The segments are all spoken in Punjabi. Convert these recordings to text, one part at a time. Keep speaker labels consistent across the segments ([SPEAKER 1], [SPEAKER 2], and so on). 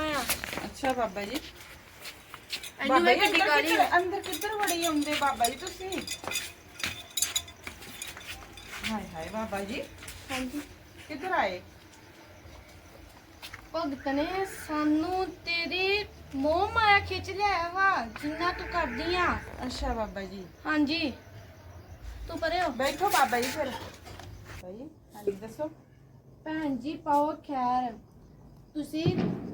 [SPEAKER 1] ਬੀਬੀ ਅਸੀਂ ਚੀਪ ਵਾਲੇ ਬਾਬਾ ਆ।
[SPEAKER 2] ਅੱਛਾ ਬਾਬਾ ਜੀ।
[SPEAKER 1] ਇਹਨੂੰ ਮੈਂ
[SPEAKER 2] ਜੀ,
[SPEAKER 1] ਗੱਡੀ
[SPEAKER 2] ਅੰਦਰ
[SPEAKER 1] ਕਾਲੀ
[SPEAKER 2] ਕਿੱਧਰ- ਅੰਦਰ ਕਿੱਧਰ ਵੜੀ ਆਉਂਦੇ ਬਾਬਾ ਜੀ ਤੁਸੀਂ? ਹਾਏ ਹਾਏ ਬਾਬਾ ਜੀ।
[SPEAKER 1] ਹਾਂਜੀ।
[SPEAKER 2] ਕਿੱਧਰ ਆਏ?
[SPEAKER 1] ਭਗਤ ਨੇ ਸਾਨੂੰ ਤੇਰੀ ਮੋਹ ਮਾਇਆ ਖਿੱਚ ਲਿਆ ਵਾ ਜਿੰਨਾ ਤੂੰ ਕਰਦੀ ਆ।
[SPEAKER 2] ਅੱਛਾ ਬਾਬਾ ਜੀ।
[SPEAKER 1] ਹਾਂਜੀ। ਤੂੰ ਪਰੇ ਹੋ।
[SPEAKER 2] ਬੈਠੋ ਬਾਬਾ ਜੀ ਫਿਰ। ਬਾਬਾ ਜੀ ਹਾਂਜੀ ਦੱਸੋ।
[SPEAKER 1] ਭੈਣ ਜੀ ਪਾਓ ਖੈਰ। ਤੁਸੀਂ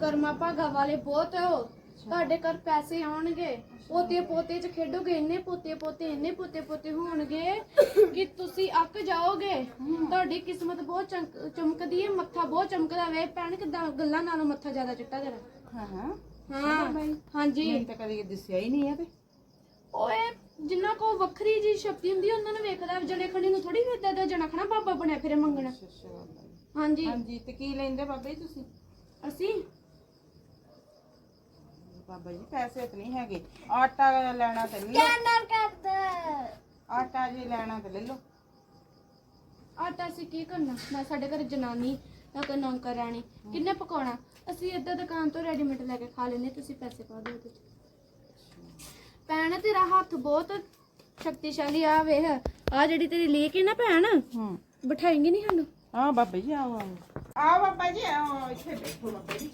[SPEAKER 1] ਕਰਮਾ ਭਾਗਾ ਵਾਲੇ ਬਹੁਤ ਹੋ ਤੁਹਾਡੇ ਘਰ ਪੈਸੇ ਆਉਣਗੇ। ਪੋਤੇ ਪੋਤੇ ਚ ਖੇਡੋਗੇ ਇੰਨੇ ਪੋਤੇ ਪੋਤੇ ਇੰਨੇ ਪੋਤੇ ਪੋਤੇ ਹੋਣਗੇ ਕਿ ਤੁਸੀਂ ਅੱਕ ਜਾਓਗੇ। ਤੁਹਾਡੀ ਕਿਸਮਤ ਬਹੁਤ ਚਮਕ- ਚਮਕਦੀ ਹੈ ਮੱਥਾ ਬਹੁਤ ਚਮਕਦਾ। ਵੇ ਭੈਣ ਕਿਦਾਂ ਗੱਲਾਂ ਨਾਲੋਂ ਮੱਥਾ ਜ਼ਿਆਦਾ ਚਿੱਟਾ ਤੇਰਾ?
[SPEAKER 2] ਹਾਂ ਹਾਂ।
[SPEAKER 1] ਹਾਂ ਹਾਂਜੀ।
[SPEAKER 2] ਮੈਨੂੰ ਤਾਂ ਕਦੇ ਦਿਸਿਆ ਹੀ ਨਹੀਂ ਹੈ ਤੇ।
[SPEAKER 1] ਓਏ ਜਿੰਨਾ ਕੋ ਵੱਖਰੀ ਜੀ ਸ਼ਕਤੀ ਹੁੰਦੀ ਹੈ, ਉਹਨਾਂ ਨੂੰ ਵੇਖਦਾ ਜਣੇ ਖਣੀ ਨੂੰ ਥੋੜੀ ਵੇਖਦਾ ਤੇ ਜਣਾ ਖਣਾ ਬਾਬਾ ਬਣਿਆ ਫਿਰੇ ਮੰਗਣਾ।
[SPEAKER 2] ਅੱਛਾ ਅੱਛਾ ਬਾਬਾ ਜੀ
[SPEAKER 1] ਹਾਂਜੀ।
[SPEAKER 2] ਹਾਂਜੀ ਤੇ ਕੀ ਲੈਂਦੇ ਬਾਬਾ ਜੀ ਤੁਸੀਂ?
[SPEAKER 1] ਅਸੀਂ?
[SPEAKER 2] ਬਾਬਾ ਜੀ ਪੈਸੇ ਤਾਂ ਨਹੀਂ ਹੈਗੇ। ਆਟਾ ਲੈਣਾ ਤੇ ਲੈ ਲਓ।
[SPEAKER 1] ਕਰਦਾ?
[SPEAKER 2] ਆਟਾ ਜੇ ਲੈਣਾ ਤੇ ਲੈ ਲਓ।
[SPEAKER 1] ਆਟਾ ਅਸੀਂ ਕੀ ਕਰਨਾ? ਨਾ ਸਾਡੇ ਘਰ ਜਨਾਨੀ ਨਾ ਕੋਈ ਨੌਕਰ ਰਾਣੀ। ਕਿੰਨੇ ਪਕਾਉਣਾ? ਅਸੀਂ ਇੱਦਾਂ ਦੁਕਾਨ ਤੋਂ ਰੈਡੀਮੇਡ ਲੈ ਕੇ ਖਾ ਲੈਨੇ ਤੁਸੀਂ ਪੈਸੇ ਪਾ ਦਿਓ ਉਹਦੇ 'ਚ। ਭੈਣ ਤੇਰਾ ਹੱਥ ਬਹੁਤ ਸ਼ਕਤੀਸ਼ਾਲੀ ਆ ਵੇਖ। ਆ ਜਿਹੜੀ ਤੇਰੀ ਲੀਕ ਹੈ ਨਾ ਭੈਣ
[SPEAKER 2] ਹੂੰ।
[SPEAKER 1] ਬਿਠਾਏਂਗੀ ਨਹੀਂ ਸਾਨੂੰ?
[SPEAKER 2] ਆ ਬਾਬਾ ਜੀ ਆਓ ਆਓ ਆਓ ਬਾਬਾ ਜੀ ਆਓ ਇੱਥੇ ਬੈਠੋ ਬਾਬਾ ਜੀ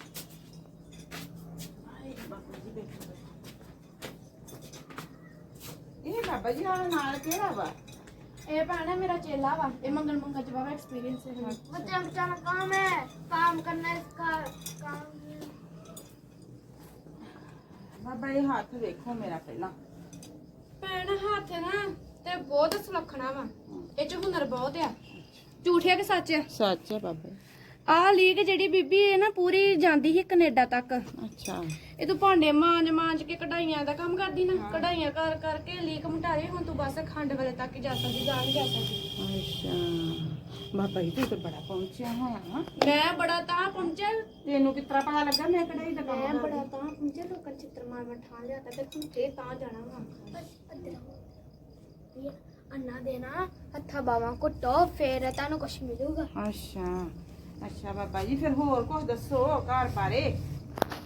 [SPEAKER 2] ਆਏ ਬਾਬਾ ਜੀ ਬੈਠੋ ਇਹ ਬਾਬਾ ਜੀ ਨਾਲ ਨਾਲ ਕਿਹੜਾ ਵਾ
[SPEAKER 1] ਇਹ ਭੈਣ ਹੈ ਮੇਰਾ ਚੇਲਾ ਵਾ ਇਹ ਮੰਗਲ ਮੰਗਲ ਚ ਬਾਬਾ ਐਕਸਪੀਰੀਅੰਸ ਹੈ ਬੱਚਾ ਬੱਚਾ ਕੰਮ ਹੈ काम करना इसका काम
[SPEAKER 2] ਬਾਬਾ ਇਹ ਹੱਥ ਵੇਖੋ ਮੇਰਾ ਪਹਿਲਾਂ
[SPEAKER 1] ਭੈਣ ਹੱਥ ਨਾ ਤੇ ਬਹੁਤ ਸੁਲੱਖਣਾ ਵਾ ਇਹ ਚ ਹੁਨਰ ਬਹੁਤ ਆ ਝੂਠਿਆ ਕਿ ਸੱਚ ਆ?
[SPEAKER 2] ਸੱਚ ਹੈ ਬਾਬਾ। ਜੀ
[SPEAKER 1] ਆ ਲੀਕ ਜਿਹੜੀ ਬੀਬੀ ਇਹ ਨਾ ਪੂਰੀ ਜਾਂਦੀ ਸੀ ਕੈਨੇਡਾ ਤੱਕ।
[SPEAKER 2] ਅੱਛਾ।
[SPEAKER 1] ਇਹ ਤੂੰ ਭਾਂਡੇ ਮਾਂਜ ਮਾਂਜ ਕੇ ਕਢਾਈਆਂ ਦਾ ਕੰਮ ਕਰਦੀ ਨਾ ਕਢਾਈਆਂ ਕਰ ਕਰਕੇ ਲੀਕ ਮਟਾਰੇ ਹੁਣ ਤੂੰ ਬਸ ਖੰਡ ਵਾਲੇ ਤੱਕ ਹੀ ਜਾ ਸਕਦੀ ਜਾ ਨਹੀਂ ਜਾ ਸਕਦੀ।
[SPEAKER 2] ਅੱਛਾ। ਬਾਬਾ ਜੀ ਤੂੰ ਤਾਂ ਬੜਾ ਪਹੁੰਚਿਆ ਹੋਇਆ ਹਾਂ
[SPEAKER 1] ਮੈਂ ਬੜਾ ਤਾਂ ਪਹੁੰਚਿਆ।
[SPEAKER 2] ਤੈਨੂੰ ਕਿਸ ਤਰ੍ਹਾਂ ਪਤਾ ਲੱਗਾ ਮੈਂ ਕਢਾਈ ਦਾ ਕੰਮ
[SPEAKER 1] ਮੈਂ
[SPEAKER 2] ਕਰਦੀ?
[SPEAKER 1] ਬੜਾ ਤਾਂ ਪਹੁੰਚਿਆ ਲੋਕਾਂ ਚਿੱਤਰ ਮਾਰ ਮਾਰ ਠਾਂ ਲਿਆ ਤਾਂ ਤੂੰ ਤੇ ਤਾਂ ਜਾਣਾ ਵਾ। ਅੰਨਾ ਦੇਣਾ ਹੱਥਾਂ ਬਾਵਾਂ ਘੁੱਟੋ ਫੇਰ ਤੁਹਾਨੂੰ ਕੁਝ ਮਿਲੂਗਾ।
[SPEAKER 2] ਅੱਛਾ ਅੱਛਾ ਬਾਬਾ ਜੀ ਫਿਰ ਹੋਰ ਕੁਝ ਦੱਸੋ ਘਰ ਬਾਰੇ?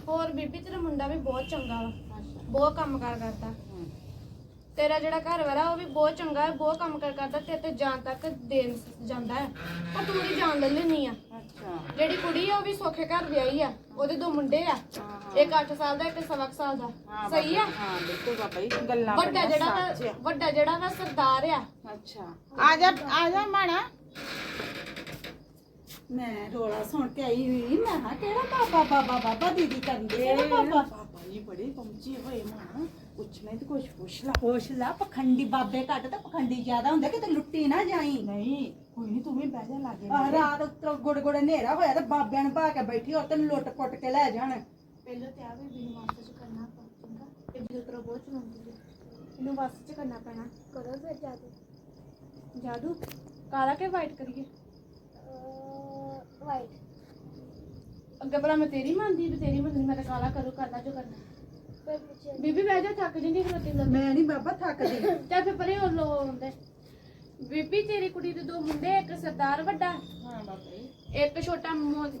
[SPEAKER 1] ਹੋਰ ਬੀਬੀ ਤੇਰਾ ਮੁੰਡਾ ਵੀ ਬਹੁਤ ਚੰਗਾ ਵਾ। ਬਹੁਤ ਕੰਮ ਕਾਰ ਕਰਦਾ। ਤੇਰਾ ਜਿਹੜਾ ਘਰ ਵਾਲਾ ਉਹ ਵੀ ਬਹੁਤ ਚੰਗਾ ਹੈ ਬਹੁਤ ਕੰਮ ਕਾਰ ਕਰਦਾ ਤੇ ਤੇ ਜਾਨ ਤੱਕ ਦੇਣ ਜਾਂਦਾ ਹੈ। ਪਰ ਤੂੰ ਉਹਦੀ ਜਾਨ ਲੈ ਲੈਣੀ ਆ।
[SPEAKER 2] ਅੱਛਾ।
[SPEAKER 1] ਜਿਹੜੀ ਕੁੜੀ ਆ ਉਹ ਵੀ ਸੌਖੇ ਘਰ ਵਿਆਹੀ ਆ ਉਹਦੇ ਦੋ ਮੁੰਡੇ ਆ। ਇੱਕ 8 ਸਾਲ ਦਾ ਇੱਕ ਸਵਾ ਕੁ ਸਾਲ ਦਾ।
[SPEAKER 2] ਹਾਂ
[SPEAKER 1] ਸਹੀ ਆ?
[SPEAKER 2] ਬਾਬਾ- ਹਾਂ ਬਿਲਕੁਲ ਬਾਬਾ ਜੀ ਗੱਲਾਂ
[SPEAKER 1] ਵੱਡਾ
[SPEAKER 2] ਬੜੀਆਂ
[SPEAKER 1] ਜਿਹੜਾ
[SPEAKER 2] ਸੱਚ ਆ।
[SPEAKER 1] ਵੱਡਾ ਜਿਹੜਾ ਵਾ ਸਰਦਾਰ ਆ।
[SPEAKER 2] ਅੱਛਾ। ਆ ਜਾ ਆ ਜਾ ਮਾਣਾ
[SPEAKER 3] ਮੈਂ ਰੋਲਾ ਸੁਣ ਕੇ ਆਈ ਹੋਈ ਮੈਂ ਕਿਹਾ ਕਿਹੜਾ ਬਾਬਾ ਬਾਬਾ ਬਾਬਾ ਦੀਦੀ ਕਰਦੇ ਕਿਹੜਾ ਬਾਬਾ?
[SPEAKER 2] ਬਾਬਾ ਜੀ ਬੜੇ ਪਹੁੰਚੇ ਹੋਏ ਮਾਣਾ ਪੁੱਛਣਾ ਤੇ ਕੁਝ ਪੁੱਛ ਲਾ।
[SPEAKER 3] ਪੁੱਛ ਲੈ ਪਖੰਡੀ ਬਾਬੇ ਘੱਟ ਤੇ ਪਖੰਡੀ ਜ਼ਿਆਦਾ ਹੁੰਦੇ ਕਿਤੇ ਲੁੱਟੀ ਨਾ ਜਾਈ।
[SPEAKER 2] ਨਹੀਂ ਕੋਈ ਨਹੀਂ ਤੂੰ ਵੀ ਬਹਿ ਜਾ ਲਾਗੇ।
[SPEAKER 3] ਆਹ ਰਾਤ ਉੱਤੋਂ ਗੁੜ ਗੁੜ ਹਨੇਰਾ ਹੋਇਆ ਤੇ ਬਾਬਿਆਂ ਨੂੰ ਭਾ ਕੇ ਬੈਠੀ ਹੋ ਤੈਨੂੰ ਲੁੱਟ ਪੁੱਟ ਕੇ ਲੈ ਜਾਣ।
[SPEAKER 1] ਪਹਿਲਾਂ ਤੇ ਆ ਵੀ ਬਿਨ ਵਾਸਤੇ ਚ ਕਰਨਾ ਪਊਗਾ ਇਹ ਵੀ ਤਰ੍ਹਾਂ ਬਹੁਤ ਚਲਾਉਂਦੀ ਹੈ। ਇਹਨੂੰ ਵਾਸਤੇ ਚ ਕਰਨਾ ਪੈਣਾ। ਕਰੋ ਫਿਰ ਜਾਦੂ। ਜਾਦੂ? ਕਾਲਾ ਕਿ ਵਾਈਟ ਕਰੀਏ? ਵਾਈਟ ਅੱਗੇ ਭਲਾ ਮੈਂ ਤੇਰੀ ਮੰਨਦੀ ਤੇ ਤੇਰੀ ਮੰਨਦੀ ਮੈਂ ਤਾਂ ਕਾਲਾ ਕਰੂ ਕਰਦਾ ਜੋ ਕਰਨਾ। ਬੀਬੀ ਬਹਿ ਜਾ ਥੱਕ ਜਿੰਦੀ ਖਲੋਤੀ ਲੰਮੀ
[SPEAKER 3] ਮੈਂ ਨਹੀਂ ਬਾਬਾ ਥੱਕਦੀ।
[SPEAKER 1] ਚੱਲ ਫਿਰ ਪਰੇ ਹੋ ਲੋ ਹੁੰਦੇ ਬੀਬੀ ਤੇਰੀ ਕੁੜੀ ਦੇ ਦੋ ਮੁੰਡੇ ਇੱਕ ਸਰਦਾਰ ਵੱਡਾ
[SPEAKER 2] ਹਾਂ ਬਾਬਾ ਜੀ।
[SPEAKER 1] ਇੱਕ ਛੋਟਾ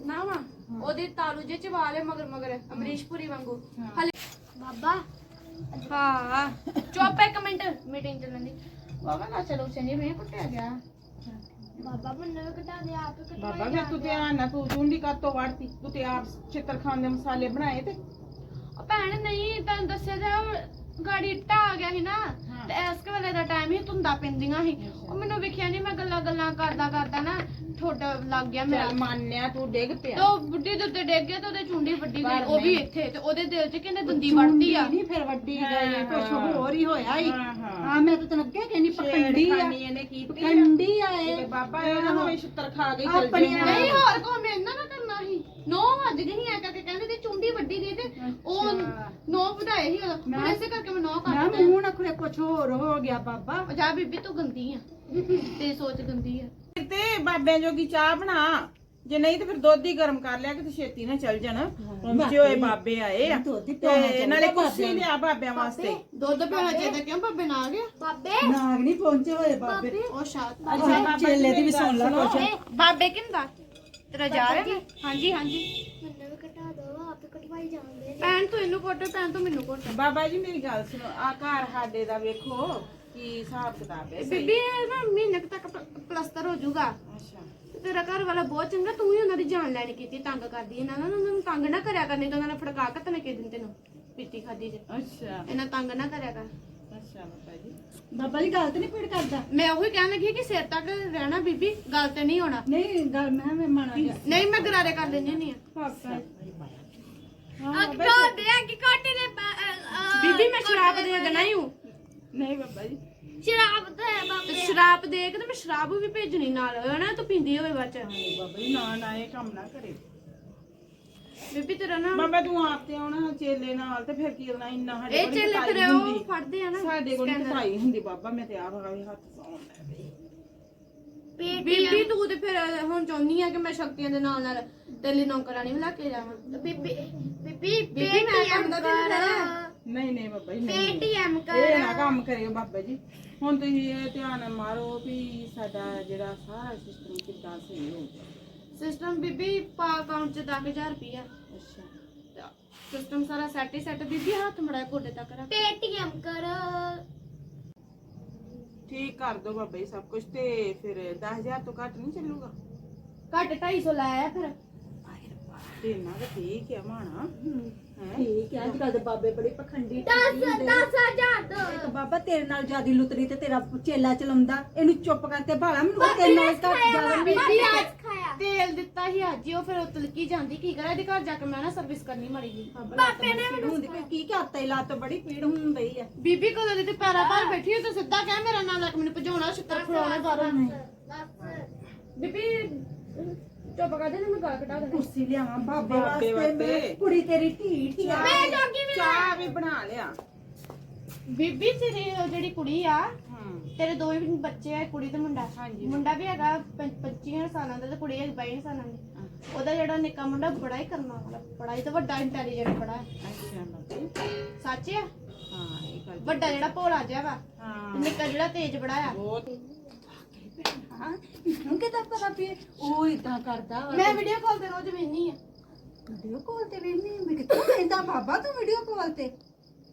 [SPEAKER 1] ਨਾ ਵਾ ਉਹਦੇ ਤਾਲੂ ਜੇ ਚ ਵਾਲੇ ਮਗਰ ਮਗਰ ਅਮਰੀਸ਼ ਪੁਰੀ ਵਾਂਗੂ ਹਲੇ ਬਾਬਾ। ਹਾਂ। ਚੁੱਪ ਇੱਕ ਮਿੰਟ ਮੀਟਿੰਗ ਚੱਲਣ ਦੀ। ਬਾਬਾ ਨਾ ਚਲੋ ਚੰਨੀ ਮੈਂ ਕੁੱਟਿਆ ਗਿਆ। ਬਾਬਾ ਬੰਨੇ ਕਟਾ ਦੇ ਆਪ ਕਟਾ
[SPEAKER 2] ਬਾਬਾ ਫਿਰ ਤੂੰ ਧਿਆਨ ਨਾ ਤੂੰ ਚੁੰਡੀ ਕਾਤੋਂ ਵੜਤੀ? ਤੂੰ ਤੇ ਆਪ ਚਿੱਤਰਖਾਨ ਦੇ ਮਸਾਲੇ ਬਣਾਏ ਤੇ?
[SPEAKER 1] ਉਹ ਭੈਣ ਨਹੀਂ ਤੈਨੂੰ ਦੱਸਿਆ ਜਾ ਗਾੜੀ ਇੱਟਾ ਆ ਗਿਆ ਸੀ ਨਾ ਤੇ ਇਸ ਵੇਲੇ ਦਾ ਟਾਈਮ ਹੀ ਧੁੰਦਾ ਪੈਂਦੀਆਂ ਸੀ। ਉਹ ਮੈਨੂੰ ਵਿਖਿਆ ਨਹੀਂ ਮੈਂ ਗੱਲਾਂ ਗੱਲਾਂ ਕਰਦਾ ਕਰਦਾ ਨਾ ਠੋਡ ਲੱਗ ਗਿਆ ਮੇਰਾ।
[SPEAKER 2] ਚੱਲ ਮੰਨਿਆ ਤੂੰ ਡਿੱਗ
[SPEAKER 1] ਤੇ
[SPEAKER 2] ਪਿਆ
[SPEAKER 1] ਉਹ ਬੁੱਢੀ ਦੇ ਉੱਤੇ ਡਿੱਗ ਗਿਆ ਤੇ ਉਹਦੇ ਚੁੰਡੀ ਵੱਡੀ ਗਈ
[SPEAKER 2] ਪਰ
[SPEAKER 1] ਉਹ ਵੀ
[SPEAKER 2] ਨਹੀਂ।
[SPEAKER 1] ਇੱਥੇ ਤੇ ਉਹਦੇ ਦਿਲ 'ਚ ਕਹਿੰਦੇ ਦੰਦੀ ਵੜਦੀ ਆ?
[SPEAKER 3] ਨਹੀਂ ਫਿਰ ਵੱਡੀ ਗਈ ਕੁਛ
[SPEAKER 2] ਹਾਂ।
[SPEAKER 3] ਹੋਰ ਹੀ ਹੋਇਆ ਹੀ
[SPEAKER 2] ਹਾਂ,
[SPEAKER 3] ਮੈਂ ਤਾਂ ਤੈਨੂੰ ਅੱਗੇ ਕਹਿੰਦੀ ਪਖੰਡੀ ਆ।
[SPEAKER 2] ਛੇੜਖਾਨੀ ਇਹਨੇ ਕੀਤੀ ਆ।
[SPEAKER 3] ਇਹ।
[SPEAKER 2] ਬਾਬਾ ਇਹ ਨਾ ਛਿੱਤਰ ਖਾ ਕੇ ਚੱਲ
[SPEAKER 3] ਆਪਣੀਆਂ-।
[SPEAKER 1] ਨਹੀਂ ਹੋਰ ਕੋ ਮੈਂ ਇਹਨਾਂ ਨਾ ਕਰਨਾ ਸੀ। ਨੌ ਵੱਜ ਗਈ ਨਹੀਂ ਆ ਕਰਕੇ ਕਹਿੰਦੇ ਤੇ ਵੱਡੀ ਗਈ ਤੇ ਉਹ
[SPEAKER 2] ਅੱਛਾ।
[SPEAKER 1] ਨੌ ਵਧਾਏ ਸੀ ਉਹ
[SPEAKER 3] ਮੈਂ-
[SPEAKER 1] ਇਸੇ ਕਰਕੇ ਮੈਂ ਨੌ ਕਰ ਦਿੱਤੇ
[SPEAKER 3] ਮੂੰਹ ਨਾ ਖੁਰੇ ਕੁਛ ਹੋਰ ਹੋ ਗਿਆ ਬਾਬਾ।
[SPEAKER 1] ਉਹ ਜਾ ਬੀਬੀ ਤੂੰ ਗੰਦੀ ਆ। ਤੇ ਸੋਚ ਗੰਦੀ ਆ।
[SPEAKER 2] ਤੇ ਬਾਬਿਆਂ ਜੋਗੀ ਚਾਹ ਬਣਾ। ਜੇ ਨਹੀਂ ਤੇ ਫਿਰ ਦੁੱਧ ਹੀ ਗਰਮ ਕਰ ਲਿਆ ਕਿ ਛੇਤੀ ਨਾ ਚੱਲ ਜਾਣ। ਪਹੁੰਚੇ ਹੋਏ ਬਾਬੇ ਆਏ ਆ।
[SPEAKER 3] ਦੁੱਧ ਹੀ ਪਿਆਉਣਾ
[SPEAKER 2] ਤੇ ਨਾਲੇ
[SPEAKER 3] ਚਾਹੀਦਾ
[SPEAKER 2] ਕੁਰਸੀ ਲਿਆ ਬਾਬਿਆਂ ਵਾਸਤੇ।
[SPEAKER 1] ਦੁੱਧ ਪੀਣਾ ਚਾਹੀਦਾ ਕਿਉਂ? ਬੱਬੇ ਨਾ ਆ ਗਿਆ? ਬਾਬੇ।
[SPEAKER 3] ਨਾਗ ਨਹੀਂ ਪਹੁੰਚੇ ਹੋਏ ਬਾਬੇ।
[SPEAKER 1] ਉਹ ਸ਼ਾਤ।
[SPEAKER 2] ਅੱਛਾ ਬਾਬਾ
[SPEAKER 3] ਚੇਲੇ ਦੀ ਵੀ ਸੁਣ ਲਾ ਕੁਛ।
[SPEAKER 1] ਬਾਬੇ ਕਿੰਦਾ? ਤੇਰਾ ਜਾ ਰਿਹਾ? ਮੈਂ? ਹਾਂਜੀ ਹਾਂਜੀ।
[SPEAKER 4] ਜਾਂਦੇ ਨੇ।
[SPEAKER 1] ਭੈਣ ਤੂੰ ਇਹਨੂੰ ਕੋਟ ਭੈਣ ਤੂੰ ਮੈਨੂੰ ਕੋਟ।
[SPEAKER 2] ਬਾਬਾ ਜੀ ਮੇਰੀ ਗੱਲ ਸੁਣੋ ਆ ਘਰ ਸਾਡੇ ਦਾ ਵੇਖੋ ਕੀ ਹਿਸਾਬ ਕਿਤਾਬ ਹੈ
[SPEAKER 1] ਬੀਬੀ ਇਹ ਨਾ ਮਹੀਨੇ ਕੁ ਤੱਕ ਪ- ਪਲਸਤਰ ਹੋ ਜਾਊਗਾ।
[SPEAKER 2] ਅੱਛਾ।
[SPEAKER 1] ਤੇ ਤੇਰਾ ਘਰ ਵਾਲਾ ਬਹੁਤ ਚੰਗਾ ਤੂੰ ਹੀ ਉਹਨਾਂ ਦੀ ਜਾਨ ਲੈਣੀ ਕੀਤੀ ਤੰਗ ਕਰਦੀ ਇਹਨਾਂ ਨੂੰ ਉਹਨਾਂ ਨੂੰ ਤੰਗ ਨਾ ਕਰਿਆ ਕਰਨੀ ਤਾਂ ਉਹਨਾਂ ਨੇ ਫੜਕਾ ਕੇ ਤਨੇ ਕੇ ਦਿਨ ਤੈਨੂੰ ਪੀਤੀ ਖਾਦੀ ਜੇ
[SPEAKER 2] ਅੱਛਾ।
[SPEAKER 1] ਇਹਨਾਂ ਤੰਗ ਨਾ ਕਰਿਆ ਕਰ।
[SPEAKER 2] ਅੱਛਾ ਬਾਬਾ ਜੀ।
[SPEAKER 3] ਬਾਬਾ ਜੀ ਗੱਲ ਤੇ ਨਹੀਂ ਪੀੜ ਕਰਦਾ?
[SPEAKER 1] ਮੈਂ ਉਹੀ ਕਹਿਣ ਲੱਗੀ ਕਿ ਸਿਰ ਤੱਕ ਰਹਿਣਾ ਬੀਬੀ ਗੱਲ ਤੇ ਨਹੀਂ ਹੋਣਾ।
[SPEAKER 3] ਨਹੀਂ ਗੱਲ ਮੈਂ ਮੈਂ ਮਾਣਾ ਗਿਆ
[SPEAKER 1] ਨਹੀਂ ਮੈਂ ਗਰਾਰੇ ਕਰ ਲੈਣੀ ਹੁੰਦੀ ਆ
[SPEAKER 2] ਬਾਬਾ
[SPEAKER 4] ਦੇ ਕਿ ਕਾਟੇ ਨੇ
[SPEAKER 1] ਬੀਬੀ ਮੈਂ ਸ਼ਰਾਬ ਦੇ ਦੇਣਾ ਹੀ ਹੂੰ।
[SPEAKER 2] ਨਹੀਂ ਬਾਬਾ ਜੀ।
[SPEAKER 4] ਸ਼ਰਾਬ ਤੇ
[SPEAKER 1] ਤੇ
[SPEAKER 4] ਬਾਬੇ।
[SPEAKER 1] ਸ਼ਰਾਬ ਦੇ ਕੇ ਤੇ ਮੈਂ ਸ਼ਰਾਬ ਵੀ ਭੇਜਣੀ ਨਾਲ ਹਨਾ? ਤੂੰ ਪੀਂਦੀ ਹੋਵੇ ਬਾਅਦ ਚ।
[SPEAKER 2] ਨਹੀਂ ਬਾਬਾ ਜੀ ਨਾ ਨਾ ਇਹ ਕੰਮ ਨਾ ਕਰੇ।
[SPEAKER 1] ਬੀਬੀ ਤੇਰਾ ਨਾ
[SPEAKER 2] ਬਾਬਾ ਤੂੰ ਆਪ ਤੇ ਆਉਣਾ ਚੇਲੇ ਨਾਲ ਤੇ ਫਿਰ ਕੀ ਕਰਨਾ? ਇੰਨਾ ਸਾਡੇ
[SPEAKER 1] ਇਹ
[SPEAKER 2] ਕੋਲ
[SPEAKER 1] ਚੇਲੇ ਫਿਰ ਉਹ। ਫੜਦੇ ਆ ਨਾ
[SPEAKER 2] ਸਾਡੇ ਕੋਲ ਕਟਾਈ ਹੁੰਦੀ ਬਾਬਾ ਮੈਂ ਤੇ ਆਪ ਆਵੇ ਹੱਥ ਸੌਣ ਲੈ ਪਈ।
[SPEAKER 1] ਬੀਬੀ ਤੂੰ ਤੇ ਫਿਰ ਹੁਣ ਚਾਹੁੰਦੀ ਆ ਕਿ ਮੈਂ ਸ਼ਕਤੀਆਂ ਦੇ ਨਾਲ ਨਾਲ ਤੇਲੀ ਨੌਕਰਾਨੀ ਵੀ ਲਾ ਕੇ ਜਾਵਾਂ।
[SPEAKER 4] ਬੀਬੀ ਬੀਬੀ
[SPEAKER 1] ਬੀਬੀ ਮੈਂ ਕੰਮ ਦਾ ਦਿਨ ਕਰਾਂ।
[SPEAKER 2] ਨਹੀਂ ਨਹੀਂ ਬਾਬਾ ਜੀ ਨਹੀਂ।
[SPEAKER 4] ਪੇਟੀਐਮ ਕਰ
[SPEAKER 2] ਇਹ ਨਾ ਕੰਮ ਕਰਿਓ ਬਾਬਾ ਜੀ। ਹੁਣ ਤੁਸੀਂ ਇਹ ਧਿਆਨ ਮਾਰੋ ਵੀ ਸਾਡਾ ਜਿਹੜਾ ਸਾਰਾ ਸਿਸਟਮ ਕਿੱਦਾਂ ਸਹੀ ਹੋ ਗਿਆ।
[SPEAKER 1] ਸਿਸਟਮ ਬੀਬੀ ਪਾ ਅਕਾਊਂਟ ਚ 10000 ਰੁਪਇਆ
[SPEAKER 2] ਅੱਛਾ।
[SPEAKER 1] ਸਿਸਟਮ ਸਾਰਾ ਸੈੱਟ ਹੀ ਸੈੱਟ ਬੀਬੀ ਹੱਥ ਮੜਾ ਕੋਟੇ ਤੱਕ ਰੱਖ।
[SPEAKER 4] ਪੇਟੀਐਮ ਕਰ।
[SPEAKER 2] ਠੀਕ ਕਰ ਦੋ ਬਾਬਾ ਜੀ ਸਭ ਕੁਝ ਤੇ ਫਿਰ 10000 ਤੋਂ ਘੱਟ ਨਹੀਂ ਚੱਲੂਗਾ?
[SPEAKER 1] ਘੱਟ 250 ਲਾਇਆ ਫਿਰ।
[SPEAKER 2] ਤੇ ਨਾ ਤਾਂ ਠੀਕ ਹੈ ਮਾਣਾ। ਹੈ
[SPEAKER 3] ਠੀਕ ਹੈ ਅੱਜ ਕੱਲ ਦੇ ਬਾਬੇ ਬੜੇ ਪਖੰਡੀ
[SPEAKER 4] 10 10000 ਦੋ।
[SPEAKER 3] ਬਾਬਾ ਤੇਰੇ ਨਾਲ ਜਿਆਦੀ ਲੁਤਰੀ ਤੇ ਤੇਰਾ ਚੇਲਾ ਚਲਾਉਂਦਾ ਇਹਨੂੰ ਚੁੱਪ ਕਰਕੇ ਭਾਲਾ ਮੈਨੂੰ ਤੇਰੇ ਨਾਲ ਘੱਟ
[SPEAKER 1] ਬੀਬੀ ਅੱਜ ਤੇਲ ਦਿੱਤਾ ਸੀ ਅੱਜ ਹੀ ਉਹ ਫਿਰ ਉਹ ਤਲਕੀ ਜਾਂਦੀ ਕੀ ਕਰਾਂ ਇਹਦੇ ਘਰ ਜਾ ਕੇ ਮੈਂ ਨਾ ਸਰਵਿਸ ਕਰਨੀ ਮੜੀ ਜੀ
[SPEAKER 3] ਬਾਬੇ ਨੇ ਮੈਨੂੰ ਹੁੰਦੀ। ਪਈ, ਕੀ ਕਰਤਾ ਇਹ ਲੱਤ ਬੜੀ ਪੀੜ ਹੁੰਦੀ ਆ।
[SPEAKER 1] ਬੀਬੀ ਕੋਲ ਦੇ ਤੇ ਪੈਰਾਂ ਭਾਰ ਬੈਠੀ ਹੋ ਤਾਂ ਸਿੱਧਾ ਕਹਿ ਮੇਰਾ ਨਾਂ ਲੈ ਕੇ ਮੈਨੂੰ ਭਜਾਉਣਾ ਛਿੱਤਰ ਖਵਾਉਣਾ ਬਾਹਰੋਂ। ਬੀਬੀ ਚੁੱਪ ਕਰ ਦੇ ਮੈਂ ਗਲ ਕਟਾ ਦੇਣਾ
[SPEAKER 3] ਕੁਰਸੀ ਲਿਆਵਾਂ ਬਾਬੇ ਵਾਸਤੇ ਮੈਂ। ਕੁੜੀ ਤੇਰੀ ਢੀਠ ਆ
[SPEAKER 4] ਮੈਂ ਜੋਗੀ ਵੀ
[SPEAKER 2] ਚਾਹ ਵੀ ਬਣਾ ਲਿਆ।
[SPEAKER 1] ਬੀਬੀ ਤੇਰੀ ਉਹ ਜਿਹੜੀ ਕੁੜੀ ਆ
[SPEAKER 2] ਹੂੰ।
[SPEAKER 1] ਤੇਰੇ ਦੋਵੇਂ ਵੀ ਬੱਚੇ ਆ ਕੁੜੀ ਤੇ ਮੁੰਡਾ।
[SPEAKER 2] ਹਾਂਜੀ।
[SPEAKER 1] ਮੁੰਡਾ ਵੀ ਹੈਗਾ 25 ਸਾਲਾਂ ਦਾ ਤੇ ਕੁੜੀ ਹੈਗੀ 22 ਸਾਲਾਂ ਦੀ। ਉਹਦਾ ਜਿਹੜਾ ਨਿੱਕਾ ਮੁੰਡਾ ਬੜਾ ਹੀ ਕਰਨਾ ਵਾਲਾ ਬੜਾ ਹੀ ਤੇ ਵੱਡਾ ਇੰਟੈਲੀਜੈਂਟ ਬੜਾ ਹੈ।
[SPEAKER 2] ਅੱਛਾ ਬਾਬਾ ਜੀ।
[SPEAKER 1] ਸੱਚ ਆ?
[SPEAKER 2] ਹਾਂ ਇਹ ਗੱਲ
[SPEAKER 1] ਵੱਡਾ ਜਿਹੜਾ ਭੋਲਾ ਜਿਹਾ ਵਾ
[SPEAKER 2] ਹਾਂ।
[SPEAKER 1] ਤੇ ਨਿੱਕਾ ਜਿਹੜਾ ਤੇਜ਼ ਬੜਾ ਆ।
[SPEAKER 2] ਬਹੁਤ।
[SPEAKER 3] ਹਾਂ ਇਹਨੂੰ ਕਿਦਾਂ ਪਤਾ ਵੀ ਉਹ ਇਦਾਂ ਕਰਦਾ ਵਾ?
[SPEAKER 1] ਮੈਂ ਵੀਡੀਓ ਕਾਲ ਤੇ ਰੋਜ਼ ਵੇਖਨੀ ਆ।
[SPEAKER 3] ਵੀਡੀਓ ਕਾਲ ਤੇ ਵੇਖਨੀ ਮੈਂ ਕਿੱਥੋਂ ਲੈਂਦਾ ਬਾਬਾ ਤੂੰ ਵੀਡੀਓ ਕਾਲ ਤੇ।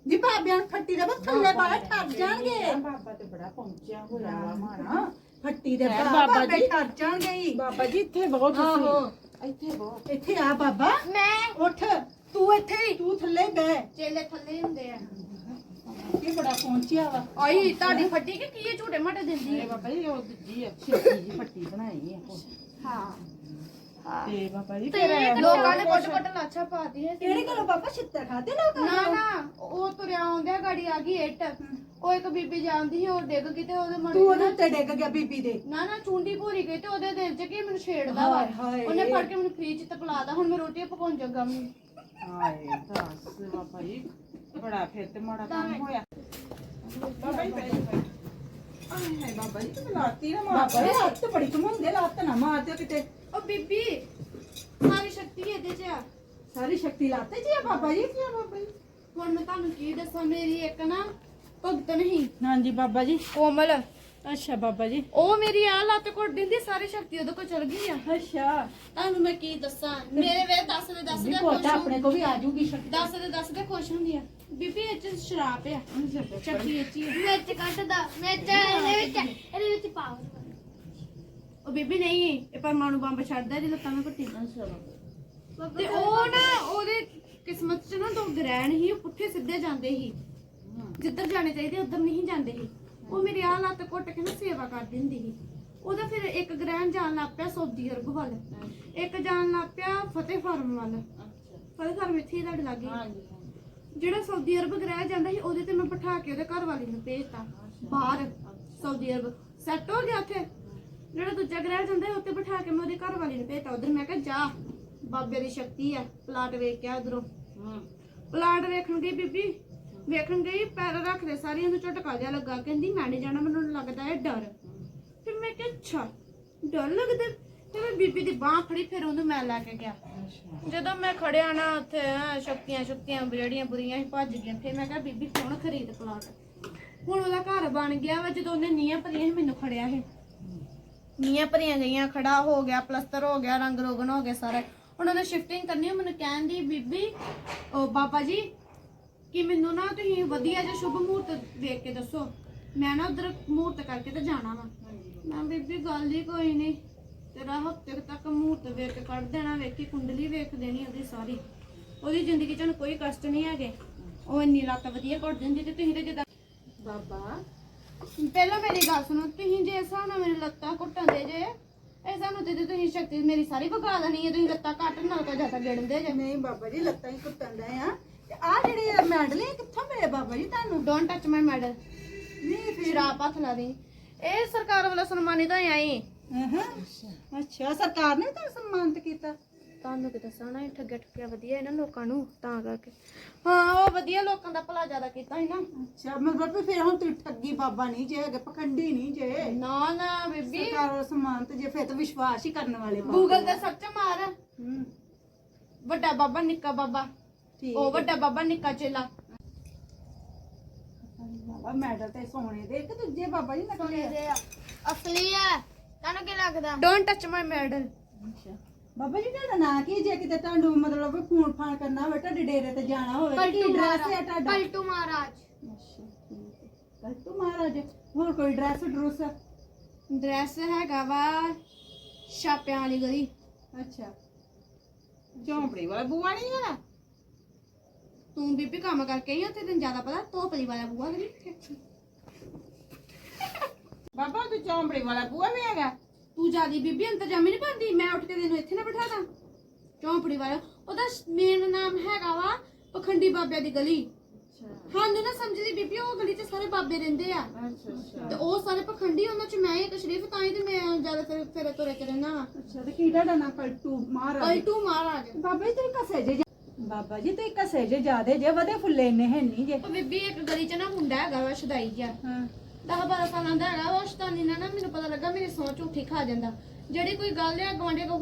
[SPEAKER 3] ਜੀ ਬਾਬਿਆਂ ਨੂੰ ਫੱਟੀ ਦੇ ਬਸ ਥੱਲੇ ਬਾਹਰ ਠਰ ਜਾਣਗੇ।
[SPEAKER 2] ਬਾਬਾ ਤੇ ਬੜਾ ਪਹੁੰਚਿਆ ਹੋਇਆ ਵਾ। ਮਾਣਾ
[SPEAKER 3] ਫੱਟੀ ਦੇ
[SPEAKER 2] ਖੈਰ
[SPEAKER 3] ਬਾਬਾ
[SPEAKER 2] ਜੀ।
[SPEAKER 3] ਠਰ ਜਾਣਗੇ ਹੀ।
[SPEAKER 2] ਬਾਬਾ ਜੀ ਇੱਥੇ ਬਹੁਤ
[SPEAKER 3] ਆਹੋ।
[SPEAKER 2] ਤੁਸੀਂ ਇੱਥੇ ਬਹੁਤ।
[SPEAKER 3] ਇੱਥੇ ਆ ਬਾਬਾ।
[SPEAKER 4] ਮੈਂ।
[SPEAKER 3] ਉੱਠ। ਤੂੰ ਇੱਥੇ ਹੀ। ਤੂੰ ਥੱਲੇ ਬਹਿ।
[SPEAKER 1] ਚੇਲੇ ਥੱਲੇ ਹੁੰਦੇ ਆ।
[SPEAKER 3] ਇਹ ਬੜਾ ਪਹੁੰਚਿਆ ਵਾ।
[SPEAKER 1] ਆਈ ਤੁਹਾਡੀ ਫੱਟੀ ਕਿ ਕੀ ਇਹ ਝੂਟੇ ਮਾਟੇ ਦਿੰਦੀ ਆ?
[SPEAKER 2] ਬਾਬਾ ਜੀ ਉਹ ਦੂਜੀ ਅੱਛੀ ਜੀ ਪੱਟੀ ਬਣਾਈ ਹੈ
[SPEAKER 1] ਹਾਂ।
[SPEAKER 2] ਤੇ ਬਾਬਾ ਜੀ ਫਿਰ
[SPEAKER 4] ਇਹ
[SPEAKER 1] ਲੋਕਾਂ ਨੇ ਕੋਟ ਕੋਟ ਲਾਛਾ ਪਾਤੀ ਹੈ
[SPEAKER 3] ਕਿਹੜੀ ਗੱਲ ਬਾਬਾ? ਛਿੱਤਰ ਖਾਦੇ ਲੋਕਾਂ?
[SPEAKER 1] ਨਾ ਨਾ ਉਹ ਤੁਰਿਆ ਆਉਂਦਿਆ ਗਾੜੀ ਆ ਗਈ ਇੱਟ। ਉਹ ਇੱਕ ਬੀਬੀ ਜਾਂਦੀ ਸੀ ਉਹ ਡਿੱਗ ਗਈ ਤੇ ਉਹਦੇ ਮਨ
[SPEAKER 3] ਤੂੰ ਉਹਦੇ ਉੱਤੇ ਡਿੱਗ ਗਿਆ ਬੀਬੀ ਦੇ।
[SPEAKER 1] ਨਾ ਨਾ ਚੁੰਡੀ ਭੂਰੀ ਗਈ ਤੇ ਉਹਦੇ ਦਿਲ 'ਚ ਕੀ ਮੈਨੂੰ ਛੇੜਦਾ ਵਾ?
[SPEAKER 3] ਹਾਏ ਹਾਏ।
[SPEAKER 1] ਉਹਨੇ ਫੜ ਕੇ ਮੈਨੂੰ ਫ੍ਰੀਜ 'ਚ ਤਪਲਾਦਾ ਹੁਣ ਮੈਂ ਰੋਟੀ ਪਕਾਉਣ ਜੱਗਾ ਮੈਂ
[SPEAKER 2] ਹਾਏ ਦੱਸ ਬਾਬਾ ਜੀ ਬੜਾ ਫਿਰ ਤੇ ਮਾੜਾ ਕੰਮ ਹੋਇਆ। ਬਾਬਾ ਜੀ ਬੈਠ ਆਏ ਹਾਏ ਬਾਬਾ ਜੀ ਤੂੰ ਲਾਤੀ ਨਾ ਮਾਰ।
[SPEAKER 3] ਬਾਬਾ ਇਹ ਹੱਥ ਬੜੀ ਘੁੰਮਦੇ ਲੱਤ ਨਾ ਮਾਰ ਦਿਓ ਕਿਤੇ।
[SPEAKER 1] ਬੀਬੀ ਸਾਰੀ ਸ਼ਕਤੀ ਇਹਦੇ 'ਚ ਆ।
[SPEAKER 3] ਸਾਰੀ ਸ਼ਕਤੀ ਲਾਤੇ ਜੀ ਆ ਬਾਬਾ ਜੀ
[SPEAKER 2] ਕੀ ਬਾਬਾ ਜੀ?
[SPEAKER 1] ਹੁਣ ਮੈਂ ਤੁਹਾਨੂੰ ਕੀ ਦੱਸਾਂ ਮੇਰੀ ਇੱਕ ਨਾ ਭਗਤ ਨਹੀਂ।
[SPEAKER 2] ਹਾਂਜੀ ਬਾਬਾ ਜੀ।
[SPEAKER 1] ਕੋਮਲ।
[SPEAKER 2] ਅੱਛਾ ਬਾਬਾ ਜੀ।
[SPEAKER 1] ਉਹ ਮੇਰੀ ਆ ਲੱਤ ਘੁੱਟ ਦਿੰਦੀ ਸਾਰੀ ਸ਼ਕਤੀ ਉਹਦੇ ਕੋਲ ਚਲ ਗਈ ਆ।
[SPEAKER 2] ਅੱਛਾ।
[SPEAKER 1] ਤੁਹਾਨੂੰ ਮੈਂ ਕੀ ਦੱਸਾਂ ਮੇਰੇ ਵੇ ਦੱਸ ਦੇ ਦੱਸ ਦੇ
[SPEAKER 3] ਕੋਟਾ
[SPEAKER 1] ਖੁਸ਼ ਹੋ-
[SPEAKER 3] ਆਪਣੇ ਕੋ ਵੀ ਆ। ਜੂਗੀ ਸ਼ਕਤੀ।
[SPEAKER 1] ਦੱਸ ਦੇ ਦੱਸ ਦੇ ਖੁਸ਼ ਹੁੰਦੀ ਆ। ਬੀਬੀ ਇਹ ਚ ਸ਼ਰਾਬ ਆ। ਚੱਕੀ ਇਹ ਚ ਹੀ ਆ।
[SPEAKER 4] ਵਿੱਚ ਕੱਟਦਾ ਵਿੱਚ ਇਹਦੇ ਵਿੱਚ ਇਹਦੇ ਵਿੱਚ ਪਾਓ
[SPEAKER 1] ਉਹ ਬੀਬੀ ਨਹੀਂ ਇਹ ਪਰਮਾਣੂ ਬੰਬ ਛੱਡਦਾ ਇਹਦੀ ਲੱਤਾਂ ਵਿੱਚ ਘੁੱਟੀ।
[SPEAKER 2] ਅੱਛਾ।
[SPEAKER 1] ਤੇ ਉਹ ਨਾ ਉਹਦੇ ਕਿਸਮਤ ਚ ਨਾ ਦੋ ਗ੍ਰਹਿਣ ਹੀ ਉਹ ਪੁੱਠੇ ਸਿੱਧੇ ਜਾਂਦੇ ਸੀ ਜਿੱਧਰ ਜਾਣੇ ਚਾਹੀਦੇ ਉਧਰ ਨਹੀਂ ਜਾਂਦੇ ਸੀ ਉਹ ਮੇਰੀ ਆਹ ਲੱਤ ਘੁੱਟ ਕੇ ਨਾ ਸੇਵਾ ਕਰ ਦਿੰਦੀ ਸੀ। ਉਹਦਾ ਫਿਰ ਇੱਕ ਗ੍ਰਹਿਣ ਜਾਣ ਲੱਗ ਪਿਆ ਸੌਦੀ ਅਰਬ ਵੱਲ। ਇੱਕ ਜਾਣ ਲੱਗ ਪਿਆ ਫਤਿਹ ਫਾਰਮ ਵੱਲ। ਫਤਿਹ ਫਾਰਮ ਇੱਥੇ ਹੀ ਤੁਹਾਡੇ ਲਾਗੇ। ਜਿਹੜਾ ਸਾਊਦੀ ਅਰਬ ਗ੍ਰਹਿ ਜਾਂਦਾ ਸੀ ਉਹਦੇ ਤੇ ਮੈਂ ਬਿਠਾ ਕੇ ਉਹਦੇ ਘਰ ਵਾਲੀ ਨੂੰ ਭੇਜਤਾ। ਬਾਹਰ ਸਾਊਦੀ ਅਰਬ ਸੈੱਟ ਹੋ ਗਿਆ ਉੱਥੇ? ਜਿਹੜਾ ਦੂਜਾ ਗ੍ਰਹਿ ਜਾਂਦਾ ਉੱਤੇ ਬਿਠਾ ਕੇ ਮੈਂ ਉਹਦੇ ਘਰ ਵਾਲੀ ਨੂੰ ਭੇਜਤਾ। ਉਧਰ ਮੈਂ ਕਿਹਾ ਜਾ ਬਾਬੇ ਦੀ ਸ਼ਕਤੀ ਆ ਪਲਾਟ ਵੇਖ ਕੇ ਉਧਰੋਂ।
[SPEAKER 2] ਹੂੰ।
[SPEAKER 1] ਪਲਾਟ ਵੇਖਣ ਗਈ ਬੀਬੀ। ਵੇਖਣ ਗਈ ਪੈਰ ਰੱਖਦੇ ਸਾਰੀ ਉਹਨੂੰ ਝਟਕਾ ਜਿਹਾ ਲੱਗਾ। ਕਹਿੰਦੀ ਮੈਂ ਨਹੀਂ ਜਾਣਾ ਮੈਨੂੰ ਲੱਗਦਾ ਹੈ ਡਰ। ਫਿਰ ਮੈਂ ਕਿਹਾ ਅੱਛਾ ਡਰ ਲੱਗਦਾ। ਫਿਰ ਮੈਂ ਬੀਬੀ ਦੀ ਬਾਹ ਫੜੀ ਫਿਰ ਉਹਨੂੰ ਮੈਂ ਲੈ ਕੇ ਗਿਆ। ਜਦੋਂ ਮੈਂ ਖੜਿਆ ਨਾ ਉੱਥੇ ਹੈਂ, ਸ਼ਕਤੀਆਂ ਸ਼ਕਤੀਆਂ ਜਿਹੜੀਆਂ ਬੁਰੀਆਂ ਸੀ ਭੱਜ ਗਈਆਂ। ਫਿਰ ਮੈਂ ਕਿਹਾ ਬੀਬੀ ਕੌਣ ਖਰੀਦ ਪਲਾਟ ਹੁਣ ਉਹਦਾ ਘਰ ਬਣ ਗਿਆ ਵਾ ਜਦੋਂ ਉਹਨੇ ਨੀਆਂ ਭਰੀਆਂ ਸੀ ਮੈਨੂੰ ਖੜਿਆ ਸੀ। ਨੀਆਂ ਭਰੀਆਂ ਗਈਆਂ, ਖੜਾ ਹੋ ਗਿਆ, ਪਲਸਤਰ ਹੋ ਗਿਆ, ਰੰਗ ਰੋਗਨ ਹੋ ਗਿਆ ਸਾਰਾ। ਉਹਨਾਂ ਨੇ ਸ਼ਿਫਟਿੰਗ ਕਰਨੀ ਮੈਨੂੰ ਕਹਿਣ ਬੀਬੀ, ਉਹ ਬਾਬਾ ਜੀ, ਕਿ ਮੈਨੂੰ ਨਾ ਤੁਸੀਂ ਵਧੀਆ ਜਿਹਾ ਸ਼ੁਭ ਮੂਹਰਤ ਵੇਖ ਕੇ ਦੱਸੋ। ਮੈਂ ਨਾ ਉਧਰ ਮੂਹਰਤ ਕਰਕੇ ਤੇ ਜਾਣਾ ਵਾ। ਮੈਂ ਬੀਬੀ, ਗੱਲ ਹੀ ਕੋਈ ਨਹੀਂ। ਤੇਰਾ ਹਫ਼ਤੇ ਤੱਕ ਮੂਹਰਤ ਵੇਖ ਕੇ ਕੱਢ ਦੇਣਾ, ਵੇਖੀ ਕੁੰਡਲੀ ਵੇਖ ਦੇਣੀ ਉਹਦੀ ਸਾਰੀ। ਉਹਦੀ ਜ਼ਿੰਦਗੀ 'ਚ ਕੋਈ ਕਸ਼ਟ ਨਹੀਂ ਹੈਗੇ। ਉਹ ਇੰਨੀ ਲੱਤ ਵਧੀਆ ਘੁੱਟ ਦਿੰਦੀ ਤੇ ਤੁਸੀਂ ਤੇ ਜਿੱਦਾਂ
[SPEAKER 2] ਬਾਬਾ
[SPEAKER 1] ਪਹਿਲਾਂ ਮੇਰੀ ਗੱਲ ਸੁਣੋ ਤੁਸੀਂ ਜੇ ਹਿਸਾਬ ਨਾਲ ਮੇਰੀ ਲੱਤਾਂ ਘੁੱਟਣ ਦੇ ਜੇ ਇਹ ਸਾਨੂੰ ਤੇ ਤੁਸੀਂ ਸ਼ਕਤੀ ਮੇਰੀ ਸਾਰੀ ਵਗਾ ਦੇਣੀ ਹੈ ਤੁਸੀਂ ਲੱਤਾਂ ਘੱਟ ਨਾਲ ਕੋ ਜ਼ਿਆਦਾ ਗਿਣਦੇ ਜੇ।
[SPEAKER 3] ਨਹੀਂ ਬਾਬਾ ਜੀ ਲੱਤਾਂ ਹੀ ਕੁੱਟਣ ਦੇ ਆ। ਤੇ ਆ ਜਿਹੜੇ ਮੈਡਲ ਇਹ ਕਿੱਥੋਂ ਮਿਲੇ ਬਾਬਾ ਜੀ ਤੁਹਾਨੂੰ?
[SPEAKER 1] ਡੋਨਟ ਟੱਚ ਮਾਈ ਮੈਡਲ
[SPEAKER 3] ਨਹੀਂ ਫਿਰ
[SPEAKER 1] ਸ਼ਰਾਬ ਹੱਥ ਲਾ ਦੇ। ਇਹ ਸਰਕਾਰ ਵੱਲੋਂ ਸਨਮਾਨਿਤ ਆਈ
[SPEAKER 3] ਅਹਾਂ। ਅੱਛਾ ਸਰਕਾਰ ਨੇ ਤੁਹਾਨੂੰ ਸਨਮਾਨਿਤ ਕੀਤਾ।
[SPEAKER 1] ਤੁਹਾਨੂੰ ਕਿ ਦੱਸਾਂ ਨਾ ਇਹ ਠੱਗੇ ਠੱਗੇ ਵਧੀਆ ਇਹਨਾਂ ਲੋਕਾਂ ਨੂੰ ਤਾਂ ਕਰਕੇ। ਹਾਂ ਉਹ ਵਧੀਆ ਲੋਕਾਂ ਦਾ ਭਲਾ ਜ਼ਿਆਦਾ ਕੀਤਾ ਸੀ ਨਾ।
[SPEAKER 3] ਅੱਛਾ ਮਤਲਬ ਵੀ ਫਿਰ ਹੁਣ ਤੁਸੀਂ ਠੱਗੀ ਬਾਬਾ ਨਹੀਂ ਜੇ ਹੈਗੇ ਪਖੰਡੀ ਨਹੀਂ ਜੇ।
[SPEAKER 1] ਨਾ ਨਾ ਬੀਬੀ।
[SPEAKER 3] ਸਰਕਾਰ ਵੱਲੋਂ ਸਨਮਾਨਿਤ ਜੇ ਫਿਰ ਤਾਂ ਵਿਸ਼ਵਾਸ ਹੀ ਕਰਨ ਵਾਲੇ ਬਾਬਾ
[SPEAKER 1] ਗੂਗਲ ਤੇ ਸਰਚ ਮਾਰ।
[SPEAKER 3] ਹੂੰ।
[SPEAKER 1] ਵੱਡਾ ਬਾਬਾ ਨਿੱਕਾ ਬਾਬਾ।
[SPEAKER 3] ਠੀਕ
[SPEAKER 1] ਉਹ ਵੱਡਾ ਬਾਬਾ ਨਿੱਕਾ ਚੇਲਾ।
[SPEAKER 3] ਬਾਬਾ ਮੈਡਲ ਤੇ ਸੋਨੇ ਦੇ ਇੱਕ ਦੂਜੇ ਬਾਬਾ ਜੀ ਨਕਲੀ ਆ।
[SPEAKER 4] ਅਸਲੀ ਹੈ ਤੁਹਾਨੂੰ ਕੀ ਲੱਗਦਾ?
[SPEAKER 1] ਡੋਨਟ ਟੱਚ ਮਾਈ ਮੈਡਲ
[SPEAKER 3] ਅੱਛਾ। ਬਾਬਾ ਜੀ ਤੁਹਾਡਾ ਨਾਂ ਕੀ ਜੇ ਕਿਤੇ ਤੁਹਾਨੂੰ ਮਤਲਬ ਫੋਨ ਫਾਨ ਕਰਨਾ ਹੋਵੇ ਤੁਹਾਡੇ ਡੇਰੇ ਤੇ ਜਾਣਾ ਹੋਵੇ ਕੀ
[SPEAKER 4] ਪਲਟੂ
[SPEAKER 3] ਡਰੈਸ ਹੈ
[SPEAKER 4] ਮਹਾਰਾਜ
[SPEAKER 3] ਤੁਹਾਡਾ?
[SPEAKER 4] ਪਲਟੂ ਮਹਾਰਾਜ।
[SPEAKER 3] ਅੱਛਾ ਠੀਕ ਹੈ। ਪਲਟੂ ਮਹਾਰਾਜ ਹੋਰ ਕੋਈ ਡਰੈਸ ਡਰੂਸ
[SPEAKER 1] ਡਰੈਸ ਹੈਗਾ ਵਾ ਛਾਪਿਆਂ ਵਾਲੀ ਗਲੀ।
[SPEAKER 3] ਅੱਛਾ।
[SPEAKER 2] ਝੌਂਪੜੀ ਵਾਲਾ ਬੂਆ ਨਹੀਂ ਹੈਗਾ?
[SPEAKER 1] ਤੂੰ ਬੀਬੀ ਕੰਮ ਕਰਕੇ ਆਈ ਉੱਥੇ ਤੈਨੂੰ ਜ਼ਿਆਦਾ ਪਤਾ ਧੋਪਲੀ ਵਾਲਾ ਬੂਆ ਕਰੀ
[SPEAKER 2] ਬਾਬਾ ਤੂੰ ਝੌਂਪੜੀ ਵਾਲਾ ਬੂਆ ਵੀ ਹੈਗਾ?
[SPEAKER 1] ਤੂੰ ਜਿਆਦੀ ਬੀਬੀ ਇੰਤਜ਼ਾਮੀ ਨਹੀਂ ਪਾਉਂਦੀ ਮੈਂ ਉੱਠ ਕੇ ਤੈਨੂੰ ਇੱਥੇ ਨਾ ਬਿਠਾ ਦਾਂ। ਚੌਂਪੜੀ ਵਾਲਾ। ਉਹਦਾ ਮੇਨ ਨਾਮ ਹੈਗਾ ਵਾ ਪਖੰਡੀ ਬਾਬਿਆਂ ਦੀ ਗਲੀ। ਸਾਨੂੰ ਨਾ ਸਮਝਦੀ ਬੀਬੀ ਉਹ ਗਲੀ 'ਚ ਸਾਰੇ ਬਾਬੇ ਰਹਿੰਦੇ ਆ। ਤੇ ਉਹ ਸਾਰੇ ਪਖੰਡੀ ਉਹਨਾਂ 'ਚ ਮੈਂ ਇੱਕ ਸ਼ਰੀਫ ਤਾਂ ਹੀ ਤੇ ਮੈਂ ਜ਼ਿਆਦਾ ਫਿਰ ਫਿਰ ਤੁਰੇ ਤੇ ਰਹਿਣਾ ਵਾ।
[SPEAKER 3] ਅੱਛਾ ਤੇ ਕੀ ਤੁਹਾਡਾ ਨਾਂ ਪਲਟੂ ਮਹਾਰਾਜ
[SPEAKER 1] ਪਲਟੂ ਮਹਾਰਾਜ
[SPEAKER 3] ਬਾਬਾ ਜੀ ਤੁਸੀਂ ਕਸੇ ਜੇ ਬਾਬਾ ਜੀ ਤੁਸੀਂ ਕਸੇ ਜੇ ਜਿਆਦੇ ਜੇ ਵਧੇ ਫੁੱਲੇ ਇੰਨੇ ਹੈ ਨਹੀਂ ਜੇ।
[SPEAKER 1] ਬੀਬੀ ਇੱਕ ਗਲੀ 'ਚ ਨਾ ਮੁੰਡਾ ਹੈਗਾ ਵਾ ਸ਼ਦਾਈ ਜਿਹਾ।
[SPEAKER 3] ਹਾਂ।
[SPEAKER 1] ਦਸ ਬਾਰਾਂ ਸਾਲਾਂ ਦਾ ਹੈਗਾ ਉਹ ਸ਼ਤਾਨੀ ਨਾਲ ਨਾ ਮੈਨੂੰ ਪਤਾ ਲੱਗਾ ਮੇਰੀ ਸੌਂ ਝੂਠੀ ਖਾ ਜਾਂਦਾ। ਜਿਹੜੀ ਕੋਈ ਗੱਲ ਹੈ ਗਵਾਂਡੇ ਕਹੋ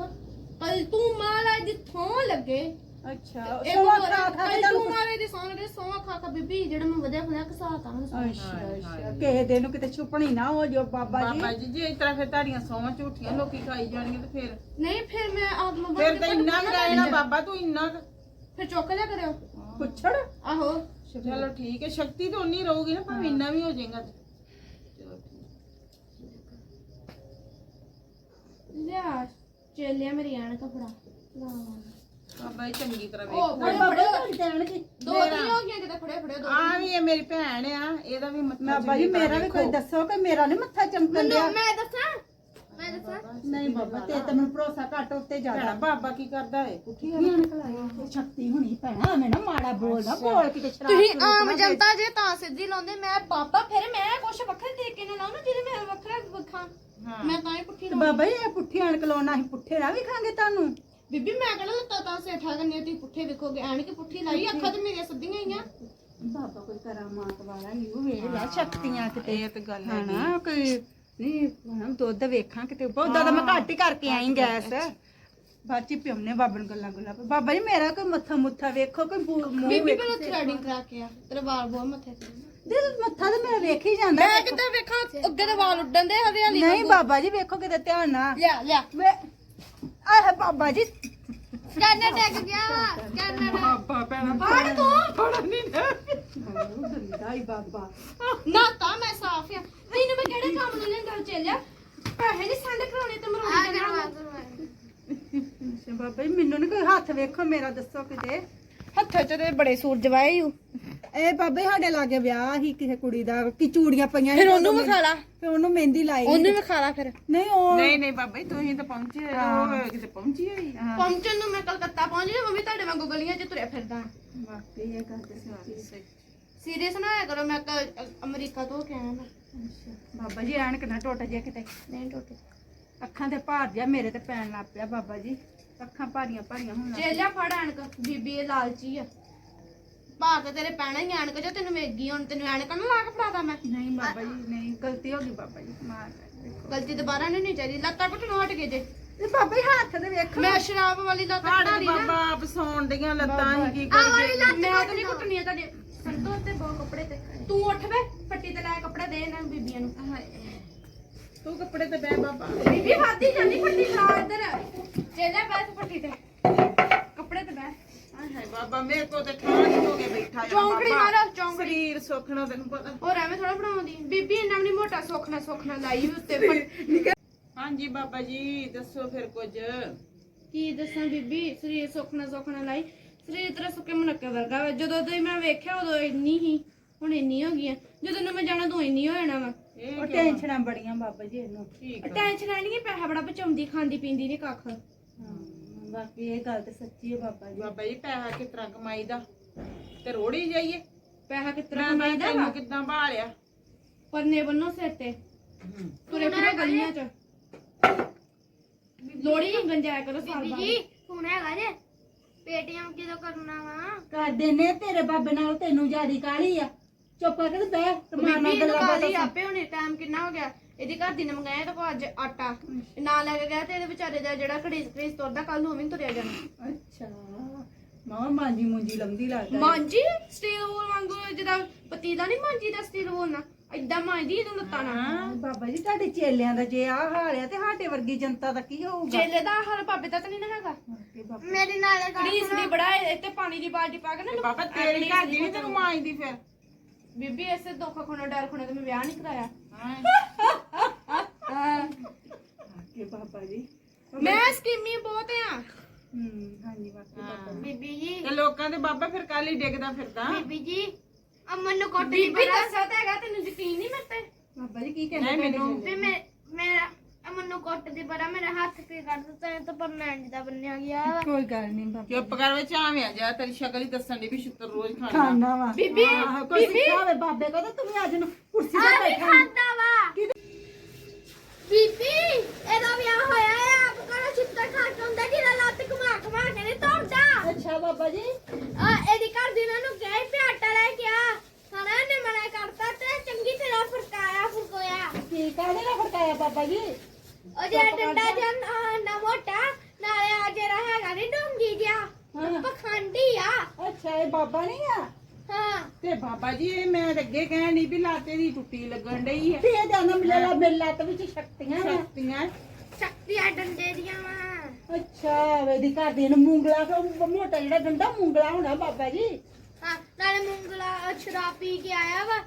[SPEAKER 1] ਪਲ ਤੂੰ ਮਹਾਰਾਜ ਦੀ ਥੋਂ ਲੱਗੇ।
[SPEAKER 3] ਅੱਛਾ
[SPEAKER 1] ਇਹ
[SPEAKER 3] ਸਵਾ
[SPEAKER 1] ਹੋਰ
[SPEAKER 3] ਖਾ ਖਾ ਕੇ
[SPEAKER 1] ਪਲ ਤੂੰ
[SPEAKER 3] ਤੁਹਾਨੂੰ
[SPEAKER 1] ਮਹਾਰਾਜ ਦੀ ਸੌਂ ਲੱਗੇ ਸੌਂ ਖਾ ਖਾ ਬੀਬੀ ਜਿਹੜਾ ਮੈਂ ਵਧਿਆ ਵਧਿਆ ਕਸਾਤਾ ਉਹਨੂੰ ਸਹੁੰ।
[SPEAKER 3] ਅੱਛਾ ਅੱਛਾ। ਕਿਸੇ ਦੇ ਨੂੰ ਕਿਤੇ ਛੁਪਣੀ ਨਾ ਹੋ ਜੋ ਬਾਬਾ ਜੀ।
[SPEAKER 2] ਬਾਬਾ ਜੀ ਜੇ ਇਸ ਤਰ੍ਹਾਂ ਫਿਰ ਤੁਹਾਡੀਆਂ ਸੌਵਾਂ ਝੂਠੀਆਂ ਲੋਕੀ ਖਾਈ ਜਾਣਗੇ ਤੇ ਫਿਰ
[SPEAKER 1] ਨਹੀਂ ਫਿਰ ਮੈਂ ਆਤਮਾ
[SPEAKER 2] ਫਿਰ ਤਾਂ ਇੰਨਾ ਵੀ ਰਹਿਣਾ ਬਾਬਾ ਤੂੰ ਇੰਨਾ ਕੁ-
[SPEAKER 1] ਫਿਰ ਚੁੱਕ ਲਿਆ ਕਰਿਓ।
[SPEAKER 3] ਪੁੱਛੜ।
[SPEAKER 1] ਆਹੋ।
[SPEAKER 2] ਚਲੋ ਠੀਕ ਹੈ ਸ਼ਕਤੀ ਤਾਂ ਉਨੀ ਰਹੂਗੀ ਨਾ ਭਾਵੇਂ ਇੰਨਾ ਵੀ ਹੋ ਜਾਏਗਾ। ਤੇ। ਚਲੋ ਠੀਕ
[SPEAKER 1] ਲਿਆ ਚੇਲਿਆ ਮੇਰੀ ਆਣ ਕਪੜਾ।
[SPEAKER 2] ਬਾਬਾ ਜੀ ਚੰਗੀ ਤਰ੍ਹਾਂ
[SPEAKER 1] ਉਹ
[SPEAKER 2] ਵੇਖੋ।
[SPEAKER 1] ਫੜੇ
[SPEAKER 3] ਬਾਬਾ
[SPEAKER 1] ਫੜੇ
[SPEAKER 3] ਜੀ ਦੇਣ ਕੀ
[SPEAKER 1] ਦੋ ਦਿਨ ਹੋ ਗਏ ਕਿਤੇ ਫੜੇ ਫੜੇ ਦੋ
[SPEAKER 2] ਆ ਵੀ ਇਹ ਮੇਰੀ ਭੈਣ ਆ ਇਹਦਾ ਵੀ ਮੱਥਾ
[SPEAKER 3] ਬਾਬਾ ਜੀ
[SPEAKER 2] ਚੰਗੀ ਤਰ੍ਹਾਂ
[SPEAKER 3] ਮੇਰਾ ਵੀ ਕੋਈ
[SPEAKER 2] ਵੇਖੋ।
[SPEAKER 3] ਦੱਸੋ ਕਿ ਮੇਰਾ ਨਹੀਂ ਮੱਥਾ ਚਮਕਣ ਡਿਆ?
[SPEAKER 4] ਮੈਨੂੰ ਮੈਂ ਦੱਸਾਂ? ਮੈਂ ਦੱਸਾਂ?
[SPEAKER 3] ਨਹੀਂ ਬਾਬਾ ਤੇ ਤਾਂ ਮੈਨੂੰ ਭਰੋਸਾ ਘੱਟ ਉੱਤੇ
[SPEAKER 2] ਭੈਣਾ
[SPEAKER 3] ਜ਼ਿਆਦਾ
[SPEAKER 2] ਬਾਬਾ ਕੀ ਕਰਦਾ ਏ? ਪੁੱਠੀ
[SPEAKER 3] ਇਹ ਸ਼ਕਤੀ ਹੋਣੀ ਭੈਣਾ ਮੈਂ ਨਾ ਮਾੜਾ ਬੋਲਦਾ ਬੋਲ ਕਿਤੇ ਸ਼ਰਾਬ
[SPEAKER 1] ਤੁਸੀਂ
[SPEAKER 3] ਸ਼ਰੂਬ
[SPEAKER 1] ਆਮ
[SPEAKER 3] ਨਾ ਦੇ।
[SPEAKER 1] ਜਨਤਾ ਜੇ ਤਾਂ ਸਿੱਧੀ ਲਾਉਂਦੇ ਮੈਂ ਬਾਬਾ ਫਿਰ ਮੈਂ ਕੁਛ ਵੱਖਰੇ ਤਰੀਕੇ ਨਾਲ ਲਾਉਂ ਨਾ ਜਿਹਦੇ ਮੈਂ ਵੱਖਰਾ ਵੱਖਾਂ।
[SPEAKER 2] ਹਾਂ।
[SPEAKER 1] ਮੈਂ ਤਾਂ ਹੀ ਪੁੱਠੀ
[SPEAKER 3] ਤੇ
[SPEAKER 1] ਲਾਉਂ
[SPEAKER 3] ਬਾਬਾ ਜੀ ਇਹ ਪੁੱਠੀ ਅਣਕ ਲਾਉਣਾ ਅਸੀਂ ਪੁੱਠੇ ਨਾ ਵੀ ਖਾਂਗੇ ਤੁਹਾਨੂੰ।
[SPEAKER 1] ਬੀਬੀ ਮੈਂ ਕਹਿੰਦਾ ਲੱਤਾਂ ਤਾਂ ਸੇਠਾ ਕਰਨੀ ਤੁਸੀਂ ਪੁੱਠੇ ਵੇਖੋਗੇ ਐਣ ਕੇ ਪੁੱਠੀ ਲਾਈ ਅੱਖਾਂ ਤੇ ਮੇਰੀਆਂ ਸਿੱਧੀਆਂ ਹੀ ਆ।
[SPEAKER 3] ਬਾਬਾ ਕੋਈ ਕਰਾਮਾਤ ਵਾਲਾ ਹੀ ਉਹ ਵੇਖ ਲੈ ਸ਼ਕਤੀਆਂ ਕਿਤੇ।
[SPEAKER 2] ਇਹ ਤੇ ਗੱਲ ਹੈ
[SPEAKER 3] ਹਨਾ ਕੋਈ ਨਹੀਂ ਹੁਣ ਦੁੱਧ ਵੇਖਾਂ ਕਿਤੇ। ਬਹੁਤ ਜ਼ਿਆਦਾ ਮੈਂ ਘੱਟ ਹੀ ਕਰਕੇ ਆਈ ਗੈਸ। ਬਾਚੀ ਪਿਉਨੇ ਬਾਬਾ ਨੂੰ ਗੱਲਾਂ ਗੁੱਲਾਂ। ਪਾ। ਬਾਬਾ ਜੀ ਮੇਰਾ ਕੋਈ ਮੱਥਾ ਮੁੱਥਾ ਵੇਖੋ ਕੋਈ ਬੂ- ਮੂੰਹ
[SPEAKER 1] ਬੀਬੀ
[SPEAKER 3] ਵੇਖੋ।
[SPEAKER 1] ਪਹਿਲਾਂ ਥ੍ਰੈਡਿੰਗ ਕਰਾ ਕੇ ਆ। ਤੇਰੇ ਵਾਲ ਬਹੁਤ ਮੱਥੇ ਤੇ।
[SPEAKER 3] ਦੇ ਮੱਥਾ ਤੇ ਮੇਰਾ ਵੇਖ ਹੀ ਜਾਂਦਾ।
[SPEAKER 1] ਮੈਂ ਕਿਤੇ ਵੇਖਾਂ? ਅੱਗੇ ਦੇ ਵਾਲ ਉੱਡਣ ਦੇ ਹਰਿਆਲੀ
[SPEAKER 3] ਨਹੀਂ ਬਾਬਾ ਜੀ ਵੇਖੋ ਕਿਤੇ ਧਿਆਨ ਨਾਲ।
[SPEAKER 1] ਲਿਆ ਲਿਆ।
[SPEAKER 3] ਵੇ ਆਹ ਬਾਬਾ ਜੀ।
[SPEAKER 4] ਸਕੈਨਰ ਟੈਗ ਗਿਆ ਸਕੈਨਰ
[SPEAKER 2] ਬਾਬਾ ਭੈਣਾ
[SPEAKER 1] ਫੜ ਤੂੰ
[SPEAKER 2] ਫੜ ਨਹੀਂ ਨਾ
[SPEAKER 3] ਗੰਦਾ ਹੀ ਬਾਬਾ
[SPEAKER 1] ਨਾ ਤਾਂ ਮੈਂ ਸਾਫ਼ ਆ। ਤੈਨੂੰ ਮੈਂ ਕਿਹੜੇ ਕੰਮ ਨੂੰ ਲੈਂਦਾ ਚੱਲਿਆ? ਪੈਸੇ ਨਹੀਂ ਸੰਡ ਕਰਾਉਣੇ ਤੇ
[SPEAKER 4] ਆ
[SPEAKER 1] ਮਰਵਾਉਣੇ
[SPEAKER 4] ਕਰਵਾ
[SPEAKER 1] ਦੇਣਾ
[SPEAKER 4] ਕਰਵਾ
[SPEAKER 3] ਅੱਛਾ ਬਾਬਾ ਜੀ ਮੈਨੂੰ ਨੀ ਕੋਈ ਹੱਥ ਵੇਖੋ ਮੇਰਾ ਦੱਸੋ ਕਿਤੇ।
[SPEAKER 1] ਹੱਥਾਂ 'ਚ ਤੇ ਬੜੇ ਸੂਰਜ ਵਾਏ ਯੂ
[SPEAKER 3] ਇਹ ਬਾਬੇ ਸਾਡੇ ਲਾਗੇ ਵਿਆਹ ਸੀ ਕਿਸੇ ਕੁੜੀ ਦਾ ਕੀ ਚੂੜੀਆਂ ਪਈਆਂ
[SPEAKER 1] ਫਿਰ
[SPEAKER 3] ਸੀ,
[SPEAKER 1] ਉਹਨੂੰ
[SPEAKER 3] ਉਦੋਂ
[SPEAKER 1] ਵਿਖਾ ਲਾ।
[SPEAKER 3] ਫਿਰ ਉਹਨੂੰ ਮਹਿੰਦੀ ਲਾਈ
[SPEAKER 1] ਉਹਨੂੰ ਵਿਖਾ ਲਾ ਫਿਰ।
[SPEAKER 3] ਨਹੀਂ ਉਹ
[SPEAKER 2] ਨਹੀਂ ਨਹੀਂ ਬਾਬਾ ਜੀ ਤੁਸੀਂ ਤਾਂ ਪਹੁੰਚੇ ਉਹ ਕਿਤੇ ਪਹੁੰਚੀ ਹੋਈ
[SPEAKER 3] ਹਾਂ
[SPEAKER 1] ਪਹੁੰਚਣ ਨੂੰ ਮੈਂ ਕਲਕੱਤਾ ਪਹੁੰਚ ਗਈ ਮੰਮੀ ਤੁਹਾਡੇ ਵਾਂਗੂ ਗਲੀਆਂ 'ਚ ਤੁਰਿਆ ਫਿਰਦਾ।
[SPEAKER 3] ਵਾਕਈ ਇਹ ਗੱਲ ਤੇ ਸੱਚੀ
[SPEAKER 1] ਸੀਰੀਅਸ ਨਾ ਹੋਇਆ ਕਰੋ ਮੈਂ ਕ- ਅਮਰੀਕਾ ਤੋਂ ਹੋ ਕੇ ਆਇਆ ਮੈਂ
[SPEAKER 3] ਬਾਬਾ ਜੀ ਐਨਕ ਨਾ ਟੁੱਟ ਜੇ ਕਿਤੇ।
[SPEAKER 1] ਨਹੀਂ ਟੁੱਟ।
[SPEAKER 3] ਅੱਖਾਂ ਤੇ ਭਾਰ ਜਿਹਾ ਮੇਰੇ ਤੇ ਪੈਣ ਲੱਗ ਪਿਆ ਬਾਬਾ ਜੀ। ਅੱਖਾਂ ਭਾਰੀਆਂ ਭਾਰੀਆਂ ਹੋਣ ਲੱਗ
[SPEAKER 1] ਚੇਲਿਆ ਫੜ ਐਨਕ ਬੀਬੀ ਇਹ ਲਾਲਚੀ ਆ। ਭਾਗ ਤੇਰੇ ਪੈਣਾ ਹੀ ਐਨਕ ਜੋ ਤੈਨੂੰ ਮੇਗੀ ਹੁਣ ਤੈਨੂੰ ਐਨਕ ਨਾ ਲਾ ਕੇ ਫੜਾਦਾ ਮੈਂ।
[SPEAKER 3] ਨਹੀਂ ਬਾਬਾ ਜੀ ਨਹੀਂ ਗਲਤੀ ਹੋ ਗਈ ਬਾਬਾ ਜੀ ਮਾਰ ਦੇਖੋ।
[SPEAKER 1] ਗਲਤੀ ਦੁਬਾਰਾ ਨਹੀਂ ਹੋਣੀ ਚਾਹੀਦੀ ਲੱਤਾਂ ਘੁੱਟਣੋਂ ਹਟ ਗਏ ਜੇ।
[SPEAKER 3] ਤੇ ਬਾਬਾ ਜੀ ਹੱਥ ਤੇ ਵੇਖੋ
[SPEAKER 1] ਮੈਂ ਸ਼ਰਾਬ ਵਾਲੀ ਲੱਤ ਘਟਾਰੀ
[SPEAKER 2] ਤੇ
[SPEAKER 1] ਨਾ।
[SPEAKER 2] ਬਾਬਾ ਆਪ ਸੌਣ ਦੀਆਂ ਲੱਤਾਂ ਹੀ ਕੀ ਕਰੀਏ।
[SPEAKER 1] ਮੈਂ ਤਾਂ ਨਹੀਂ ਘੁੱਟਣੀ ਆ ਤੁਹਾਡੇ। ਸੰਤੋਸ਼ ਤੇ ਬਹੁਤ ਕੱਪੜੇ ਤੇ ਤੂੰ ਉੱਠ ਵੇ ਫੱਟੀ ਤੇ ਲੈ ਕੱਪੜੇ ਦੇ ਇਹਨਾਂ ਬੀਬੀਆਂ ਨੂੰ।
[SPEAKER 2] ਤੂੰ ਕੱਪੜੇ ਤੇ ਬਹਿ ਬਾਬਾ।
[SPEAKER 1] ਬੀਬੀ ਖਾਦੀ ਜਾਂਦੀ ਫੱਟੀ ਲਾ ਇੱਧਰ। ਚੇਲੇ ਬੈਠ ਫੱਟੀ ਤੇ ਤੇ।
[SPEAKER 2] ਹਾਏ ਹਾਏ ਬਾਬਾ ਮੇਰੇ ਕੋ ਤੇ ਠਾਣ ਹੀ ਹੋ ਕੇ ਬੈਠਾ ਜਾ
[SPEAKER 1] ਚੌਂਕੜੀ
[SPEAKER 2] ਬਾਬਾ।
[SPEAKER 1] ਮਾਰੋ, ਚੌਂਕੜੀ।
[SPEAKER 2] ਸਰੀਰ ਸੁੱਖਣਾ ਤੈਨੂੰ ਪਤਾ।
[SPEAKER 1] ਹੋਰ ਐਵੇਂ ਥੋੜਾ ਬਣਾਉਂਦੀ। ਬੀਬੀ ਇੰਨਾ ਵੀ ਨੀ ਮੋਟਾ ਸੁੱਖਣਾ ਸੁੱਖਣਾ ਲਾਈ ਵੀ ਉੱਤੇ ਫੱਟ-
[SPEAKER 2] ਹਾਂਜੀ ਬਾਬਾ ਜੀ ਦੱਸੋ ਫਿਰ ਕੁਝ।
[SPEAKER 1] ਕੀ ਦੱਸਾਂ ਬੀਬੀ ਸਰੀਰ ਸੁੱਖਣਾ ਸੁੱਖਣਾ ਲਾਈ। ਸਰੀਰ ਤੇਰਾ ਸੁੱਕੇ ਮਨੱਕੇ ਵਰਗਾ ਵਾ। ਜਦੋਂ ਤੋਂ ਮੈਂ ਵੇਖਿਆ ਉਦੋਂ ਇੰਨੀ ਹੀ ਹੁਣ ਇੰਨੀ ਹੋ ਗਈਆਂ ਜਦੋਂ ਨੂੰ ਮੈਂ ਜਾਣਾ ਤੂੰ ਇੰਨੀ ਹੋ ਜਾਣਾ ਵਾ।
[SPEAKER 2] ਇਹ
[SPEAKER 3] ਉਹ
[SPEAKER 2] ਕਿਉਂ?
[SPEAKER 3] ਟੈਨਸ਼ਨਾਂ ਬੜੀਆਂ ਬਾਬਾ ਜੀ ਇਹਨੂੰ।
[SPEAKER 2] ਠੀਕ ਆ।
[SPEAKER 1] ਟੈਨਸ਼ਨ ਨਹੀਂ ਪੈਸਾ ਬੜਾ ਬਚਾਉਂਦੀ ਖਾਂਦੀ ਪੀਂਦੀ ਨਹੀਂ ਕੱਖ।
[SPEAKER 3] ਹਾਂ, ਬਾਕੀ ਇਹ ਗੱਲ ਤੇ ਸੱਚੀ ਹੈ ਬਾਬਾ ਜੀ।
[SPEAKER 2] ਬਾਬਾ ਜੀ ਪੈਸਾ ਕਿਸ ਤਰ੍ਹਾਂ ਕਮਾਈਦਾ? ਤੇ ਰੋੜੀ ਜਾਈਏ।
[SPEAKER 1] ਪੈਸਾ ਕਿਤਨਾ
[SPEAKER 2] ਮੈਂ ਮੈਂ
[SPEAKER 1] ਕਮਾਈਦਾ ਵਾ?
[SPEAKER 2] ਤੈਨੂੰ ਕਿੱਦਾਂ ਭਾਲਿਆ?
[SPEAKER 1] ਪਰਨੇ ਬੰਨੋ ਸਿਰ ਤੇ। ਤੁਰੇ ਫਿਰੇ ਗਲੀਆਂ 'ਚ। ਲੋੜੀ ਗੰਜਾਇਆ ਕਰੋ ਸਾਲ
[SPEAKER 4] ਬੀਬੀ
[SPEAKER 1] ਬਾਅਦ
[SPEAKER 4] ਜੀ ਫੋਨ ਹੈਗਾ ਜੇ। ਪੇਟੀਐਮ ਕਿਦੋਂ ਕਰਨਾ ਵਾ।
[SPEAKER 3] ਕਰਦੇ ਨੇ ਤੇਰੇ ਬਾਬੇ ਨਾਲ ਤੈਨੂੰ ਜਿਆਦੀ ਕਾਲੀ ਆ। ਚੁੱਪ ਕਰਕੇ ਤੇ ਬਹਿ। ਤੇ ਮਾਂ ਨਾਲ
[SPEAKER 1] ਬੀਬੀ
[SPEAKER 3] ਗੱਲਾਂ ਬਾਤਾਂ
[SPEAKER 1] ਆਪੇ ਹੁਣੇ ਟਾਈਮ ਕਿੰਨਾ ਹੋ ਗਿਆ? ਇਹਦੀ ਘਰ ਦੀ ਨੇ ਮੰਗਾਇਆ ਤਾਂ ਕੋ ਅੱਜ ਆਟਾ। ਨਾਲ ਲੈ ਕੇ ਗਿਆ ਤੇ ਇਹਦੇ ਵਿਚਾਰੇ ਦਾ ਜਿਹੜਾ ਘੜੀਸ ਘੜੀਸ ਤੁਰਦਾ ਕੱਲ ਨੂੰ ਵੀ ਨੀ ਤੁਰਿਆ ਜਾਣਾ।
[SPEAKER 3] ਅੱਛਾ। ਮਾਂ ਮਾਂਜੀ ਮੁੰਜੀ ਲੰਦੀ ਲੱਗਦਾ।
[SPEAKER 1] ਮਾਂਜੀ? ਸਟੀਲ ਵੋਲ ਵਾਂਗੂ ਜਿਹਦਾ ਪਤੀਲਾ ਨਹੀਂ ਮਾਂਜੀ ਦਾ ਸਟੀਲ ਵੋਲ ਨਾ ਏਦਾਂ ਮਾਂਜੀ ਇਹਨੂੰ ਲੱਤਾਂ ਨਾਲ।
[SPEAKER 3] ਹਾਂ, ਬਾਬਾ ਜੀ ਤੁਹਾਡੇ ਚੇਲਿਆਂ ਦਾ ਜੇ ਆਹ ਹਾਲ ਆ ਤੇ ਸਾਡੇ ਵਰਗੀ ਜਨਤਾ ਦਾ ਕੀ ਹੋਊਗਾ?
[SPEAKER 1] ਚੇਲੇ ਦਾ ਹਾਲ ਬਾਬੇ ਦਾ ਤਾਂ ਨਹੀਂ ਨਾ ਹੈਗਾ।
[SPEAKER 3] ਤੇ ਬਾਬਾ।
[SPEAKER 4] ਮੇਰੇ ਨਾਲ ਗੱਲ
[SPEAKER 1] ਘੜੀਸ ਦੀ ਬੜਾ ਇੱਥੇ ਪਾਣੀ ਦੀ ਬਾਲਟੀ ਪਾ ਕੇ ਨਾ
[SPEAKER 2] ਬਾਬਾ ਤੇਰੀ ਘਰ ਦੀ ਨਹੀਂ ਤੈਨੂੰ ਮਾਂਜਦੀ ਫਿਰ?
[SPEAKER 1] ਬੀਬੀ ਐਸੇ ਦੁੱਖ ਖੋਣਾ ਡਰ ਖੋਣਾ ਤੇ ਮੈਂ ਵਿਆਹ ਨਹੀਂ ਕਰਾਇਆ।
[SPEAKER 2] ਹਾਂ
[SPEAKER 3] ਕੇ ਬਾਬਾ ਜੀ
[SPEAKER 1] ਮੈਂ ਸਕੀਮੀ ਬਹੁਤ ਆ
[SPEAKER 3] ਹੂੰ ਹਾਂਜੀ ਬਾਬਾ ਬਾਬਾ ਜੀ।
[SPEAKER 4] ਬੀਬੀ ਜੀ
[SPEAKER 2] ਤੇ ਲੋਕਾਂ ਦੇ ਬਾਬਾ ਫਿਰ ਕੱਲ ਹੀ ਡਿੱਗਦਾ ਫਿਰਦਾ
[SPEAKER 4] ਬੀਬੀ ਜੀ ਅਮਨ ਨੂੰ ਕੋਟ ਦੀ
[SPEAKER 1] ਬੀਬੀ ਦੱਸਿਆ ਤਾਂ ਹੈਗਾ ਤੈਨੂੰ ਯਕੀਨ ਨਹੀਂ ਮੇਰੇ ਤੇ
[SPEAKER 3] ਬਾਬਾ ਜੀ ਕੀ ਕਹਿੰਦੇ
[SPEAKER 2] ਨਹੀਂ ਮੈਨੂੰ
[SPEAKER 4] ਵੀ ਮੈਂ ਮੇਰਾ ਅਮਨ ਨੂੰ ਕੋਟ ਦੀ ਬੜਾ ਮੇਰਾ ਹੱਥ ਤੇ ਕੱਢ ਦਿੱਤਾ ਇਹ ਤਾਂ ਪਰਮਾਨੈਂਟ ਦਾ ਬੰਨਿਆ ਗਿਆ ਵਾ।
[SPEAKER 3] ਕੋਈ ਗੱਲ ਨਹੀਂ ਬਾਬਾ
[SPEAKER 2] ਚੁੱਪ ਕਰ ਵਿੱਚ ਆਵੇਂ ਜਾ ਤੇਰੀ ਸ਼ਕਲ ਹੀ ਦੱਸਣ ਦੀ ਵੀ ਛਿੱਤਰ ਰੋਜ਼ ਖਾਣਾ।
[SPEAKER 3] ਖਾਣਾ ਵਾ।
[SPEAKER 1] ਬੀਬੀ,
[SPEAKER 3] ਕੋਈ ਸਿੱਖਾਵੇ ਬਾਬੇ ਕੋ ਤੇ ਤੂੰ ਅੱਜ ਨੂੰ ਕੁਰਸੀ ਤੇ
[SPEAKER 4] ਆ ਵੀ
[SPEAKER 3] ਬੈਠਾ
[SPEAKER 4] ਖਾਂਦਾ ਵਾ। ਬੀਬੀ ਇਹਦਾ ਵਿਆਹ ਹੋਇਆ ਹੈ ਆਪ ਕੋਲ ਚਿੱਤਰ ਖਾ ਕੇ ਹੁੰਦਾ ਜਿਹਦਾ ਲੱਤ ਘੁਮਾ ਘੁਮਾ ਕੇ ਨਹੀਂ ਤੋੜਦਾ।
[SPEAKER 3] ਅੱਛਾ ਬਾਬਾ ਜੀ।
[SPEAKER 4] ਆ ਇਹਦੀ ਘਰ ਦੀ ਨੂੰ ਕਿਹਾ ਸੀ ਵੀ ਆਟਾ ਲੈ ਕੇ ਆ। ਹਣਾ ਨੇ ਮਨਾ ਕਰਤਾ ਤੇ ਚੰਗੀ ਤਰ੍ਹਾਂ ਫਰਕਾਇਆ ਫਰਕੋਇਆ।
[SPEAKER 3] ਕੀ ਕਾਹਦੇ ਨਾਲ ਫੜਕਾਇਆ ਬਾਬਾ ਜੀ?
[SPEAKER 4] ਉਹ ਜਿਹੜਾ ਡੰਡਾ ਜਾਂ ਨਾ ਮੋਟਾ ਨਾਲੇ ਆ ਜਿਹੜਾ ਹੈਗਾ ਨਹੀਂ ਡੋਂਗੀ ਜਿਹਾ
[SPEAKER 3] ਹਾਂ।
[SPEAKER 4] ਪਖੰਡੀ ਆ।
[SPEAKER 3] ਅੱਛਾ ਇਹ ਬਾਬਾ ਨਹੀਂ ਆ?
[SPEAKER 4] ਹਾਂ।
[SPEAKER 2] ਤੇ ਬਾਬਾ ਜੀ ਇਹ ਮੈਂ ਤਾਂ ਅੱਗੇ ਕਹਿਣ ਨਹੀਂ ਵੀ ਲਾਤੇ ਦੀ ਟੁੱਟੀ ਲੱਗਣ ਡਈ ਹੈ
[SPEAKER 3] ਤੇ ਇਹ ਜਨਮ ਲੈ ਲਾ ਮੇਰੇ ਲੱਤ ਵਿੱਚ ਸ਼ਕਤੀਆਂ
[SPEAKER 2] ਸ਼ਕਤੀਆਂ।
[SPEAKER 4] ਸ਼ਕਤੀਆਂ ਡੰਡੇ ਦੀਆਂ ਵਾ।
[SPEAKER 3] ਅੱਛਾ ਵੇਦੀ ਘਰ ਦੇ ਨੂੰ ਮੂੰਗਲਾ ਕੋ ਮੋਟਾ ਜਿਹੜਾ ਡੰਡਾ ਮੂੰਗਲਾ ਹੋਣਾ ਬਾਬਾ ਜੀ।
[SPEAKER 4] ਹਾਂ ਨਾਲੇ ਮੁੰਗਲਾ ਸ਼ਰਾਬ ਪੀ ਕੇ ਆਇਆ ਵਾ।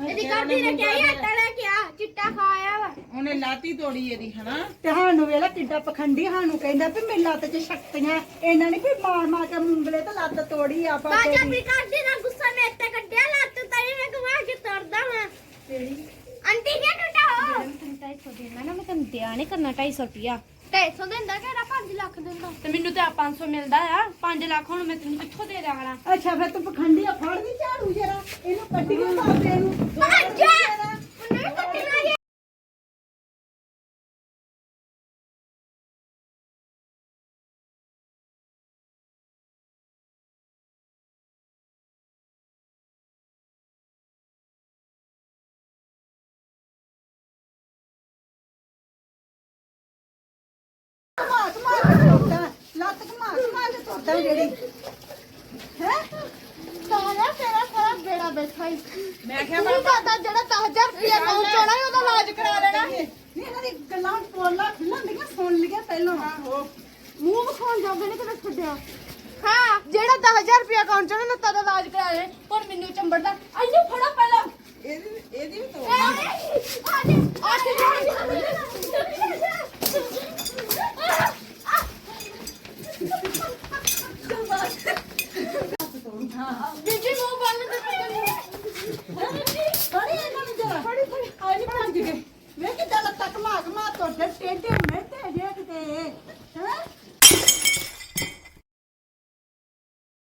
[SPEAKER 4] ਇਹਦੀ
[SPEAKER 2] ਅੱਛਾ,
[SPEAKER 4] ਘਰ ਦੀ ਨੇ
[SPEAKER 2] ਮੁੰਗਲਾ
[SPEAKER 4] ਕਿਹਾ ਸੀ
[SPEAKER 2] ਲਿਆ।
[SPEAKER 4] ਆਟਾ ਲੈ ਕੇ ਆ ਚਿੱਟਾ ਖਾ ਆਇਆ ਵਾ।
[SPEAKER 2] ਉਹਨੇ ਲਾਤੀ ਤੋੜੀ ਇਹਦੀ ਹਨਾ?
[SPEAKER 3] ਤੇ ਸਾਨੂੰ ਵੇਲਾ ਕਿੱਡਾ ਪਖੰਡੀ ਸਾਨੂੰ ਕਹਿੰਦਾ ਵੀ ਮੇਰੀ ਲੱਤ 'ਚ ਸ਼ਕਤੀਆਂ ਇਹਨਾਂ ਨੇ ਵੀ ਮਾਰ ਮਾਰ ਕੇ ਮੂੰਗਲੇ ਤੇ ਲੱਤ ਤੋੜੀ ਆ ਬਾਬੇ
[SPEAKER 4] ਬਾਜਾ
[SPEAKER 3] ਦੀ
[SPEAKER 4] ਵੀ ਕਰਦੀ ਨਾ ਗੁੱਸਾ ਮੇਰੇ ਤੇ ਕੱਢਿਆ ਲੱਤ ਤੇਰੀ ਮੈਂ ਘੁਮਾ ਕੇ ਤੁਰਦਾ ਵਾਂ। ਆਂਟੀ ਕੀ ਟੁੱਟਾ ਹੋ।
[SPEAKER 1] ਤੈਨੂੰ 250 ਦੇਣਾ ਨਾ ਮੈਂ ਤੈਨੂੰ ਦਿਆ ਨਹੀਂ ਕਰਨਾ 250 ਰੁਪਿਆ
[SPEAKER 4] 250 ਦਿੰਦਾ ਕਿਹੜਾ 5 ਲੱਖ ਦਿੰਦਾ।
[SPEAKER 1] ਤੇ ਮੈਨੂੰ ਤਾਂ 500 ਮਿਲਦਾ ਆ। 5 ਲੱਖ ਹੁਣ ਮੈਂ ਤੈਨੂੰ ਕਿੱਥੋਂ ਦੇ ਦੇਣਾ
[SPEAKER 3] ਅੱਛਾ ਫਿਰ ਤੂੰ ਪਖੰਡੀ ਆ ਫੜ ਨਹੀਂ ਝਾੜੂ ਜਰਾ। ਇਹਨੂੰ ਕੱਢੀਏ ਬਾਬੇ ਲੱਤ ਘੁਮਾ ਘੁਮਾ ਕੇ ਤੋੜਦਾ ਜਿਹੜੀ ਹੈ
[SPEAKER 1] ਸਾਰਾ ਤੇਰਾ ਸਾਰਾ ਬੇੜਾ ਬੈਠਾ ਹੀ
[SPEAKER 2] ਮੈਂ ਕਿਹਾ
[SPEAKER 1] ਤੂੰ ਦਾਦਾ ਜਿਹੜਾ 10000 ਰੁਪਿਆ ਅਕਾਊਂਟ ਚੋਣਾ ਹੀ ਉਹਦਾ ਇਲਾਜ ਕਰਾ ਲੈਣਾ
[SPEAKER 3] ਨਹੀਂ ਇਹਨਾਂ ਦੀ ਗੱਲਾਂ ਪੋਲਾ ਖੁੱਲਾਂ ਦੀਆਂ ਸੁਣ ਲਿਆ ਪਹਿਲਾਂ
[SPEAKER 2] ਆਹੋ
[SPEAKER 1] ਮੂੰਹ ਵਿਖਾਉਣ ਜਾਂਦੇ ਨੇ ਕਿਤੇ ਛੱਡਿਆ ਹਾਂ ਜਿਹੜਾ 10000 ਰੁਪਿਆ ਅਕਾਊਂਟ ਚੋਣਾ ਨਾ ਤਦਾ ਇਲਾਜ ਕਰਾ ਲੈ ਪਰ ਮੈਨੂੰ ਚੰਬੜਦਾ ਇਹਨੂੰ ਫੜੋ ਪਹਿਲਾਂ
[SPEAKER 2] ਇਹਦੀ ਇਹਦੀ ਵੀ ਤੋੜ
[SPEAKER 1] ਬੀਜੀ ਮੂੰਹ ਬੰਦ
[SPEAKER 3] ਫੜੀ ਇਹਨਾਂ ਨੂੰ ਜਰਾ ਫੜੀ ਫੜੀ ਆ ਨਹੀਂ ਭੱਜ ਗਏ। ਵੇ ਕਿੱਦਾਂ ਲੱਤਾਂ ਘੁਮਾ ਘੁਮਾ ਤੋੜਦੇ ਟੇਢੇ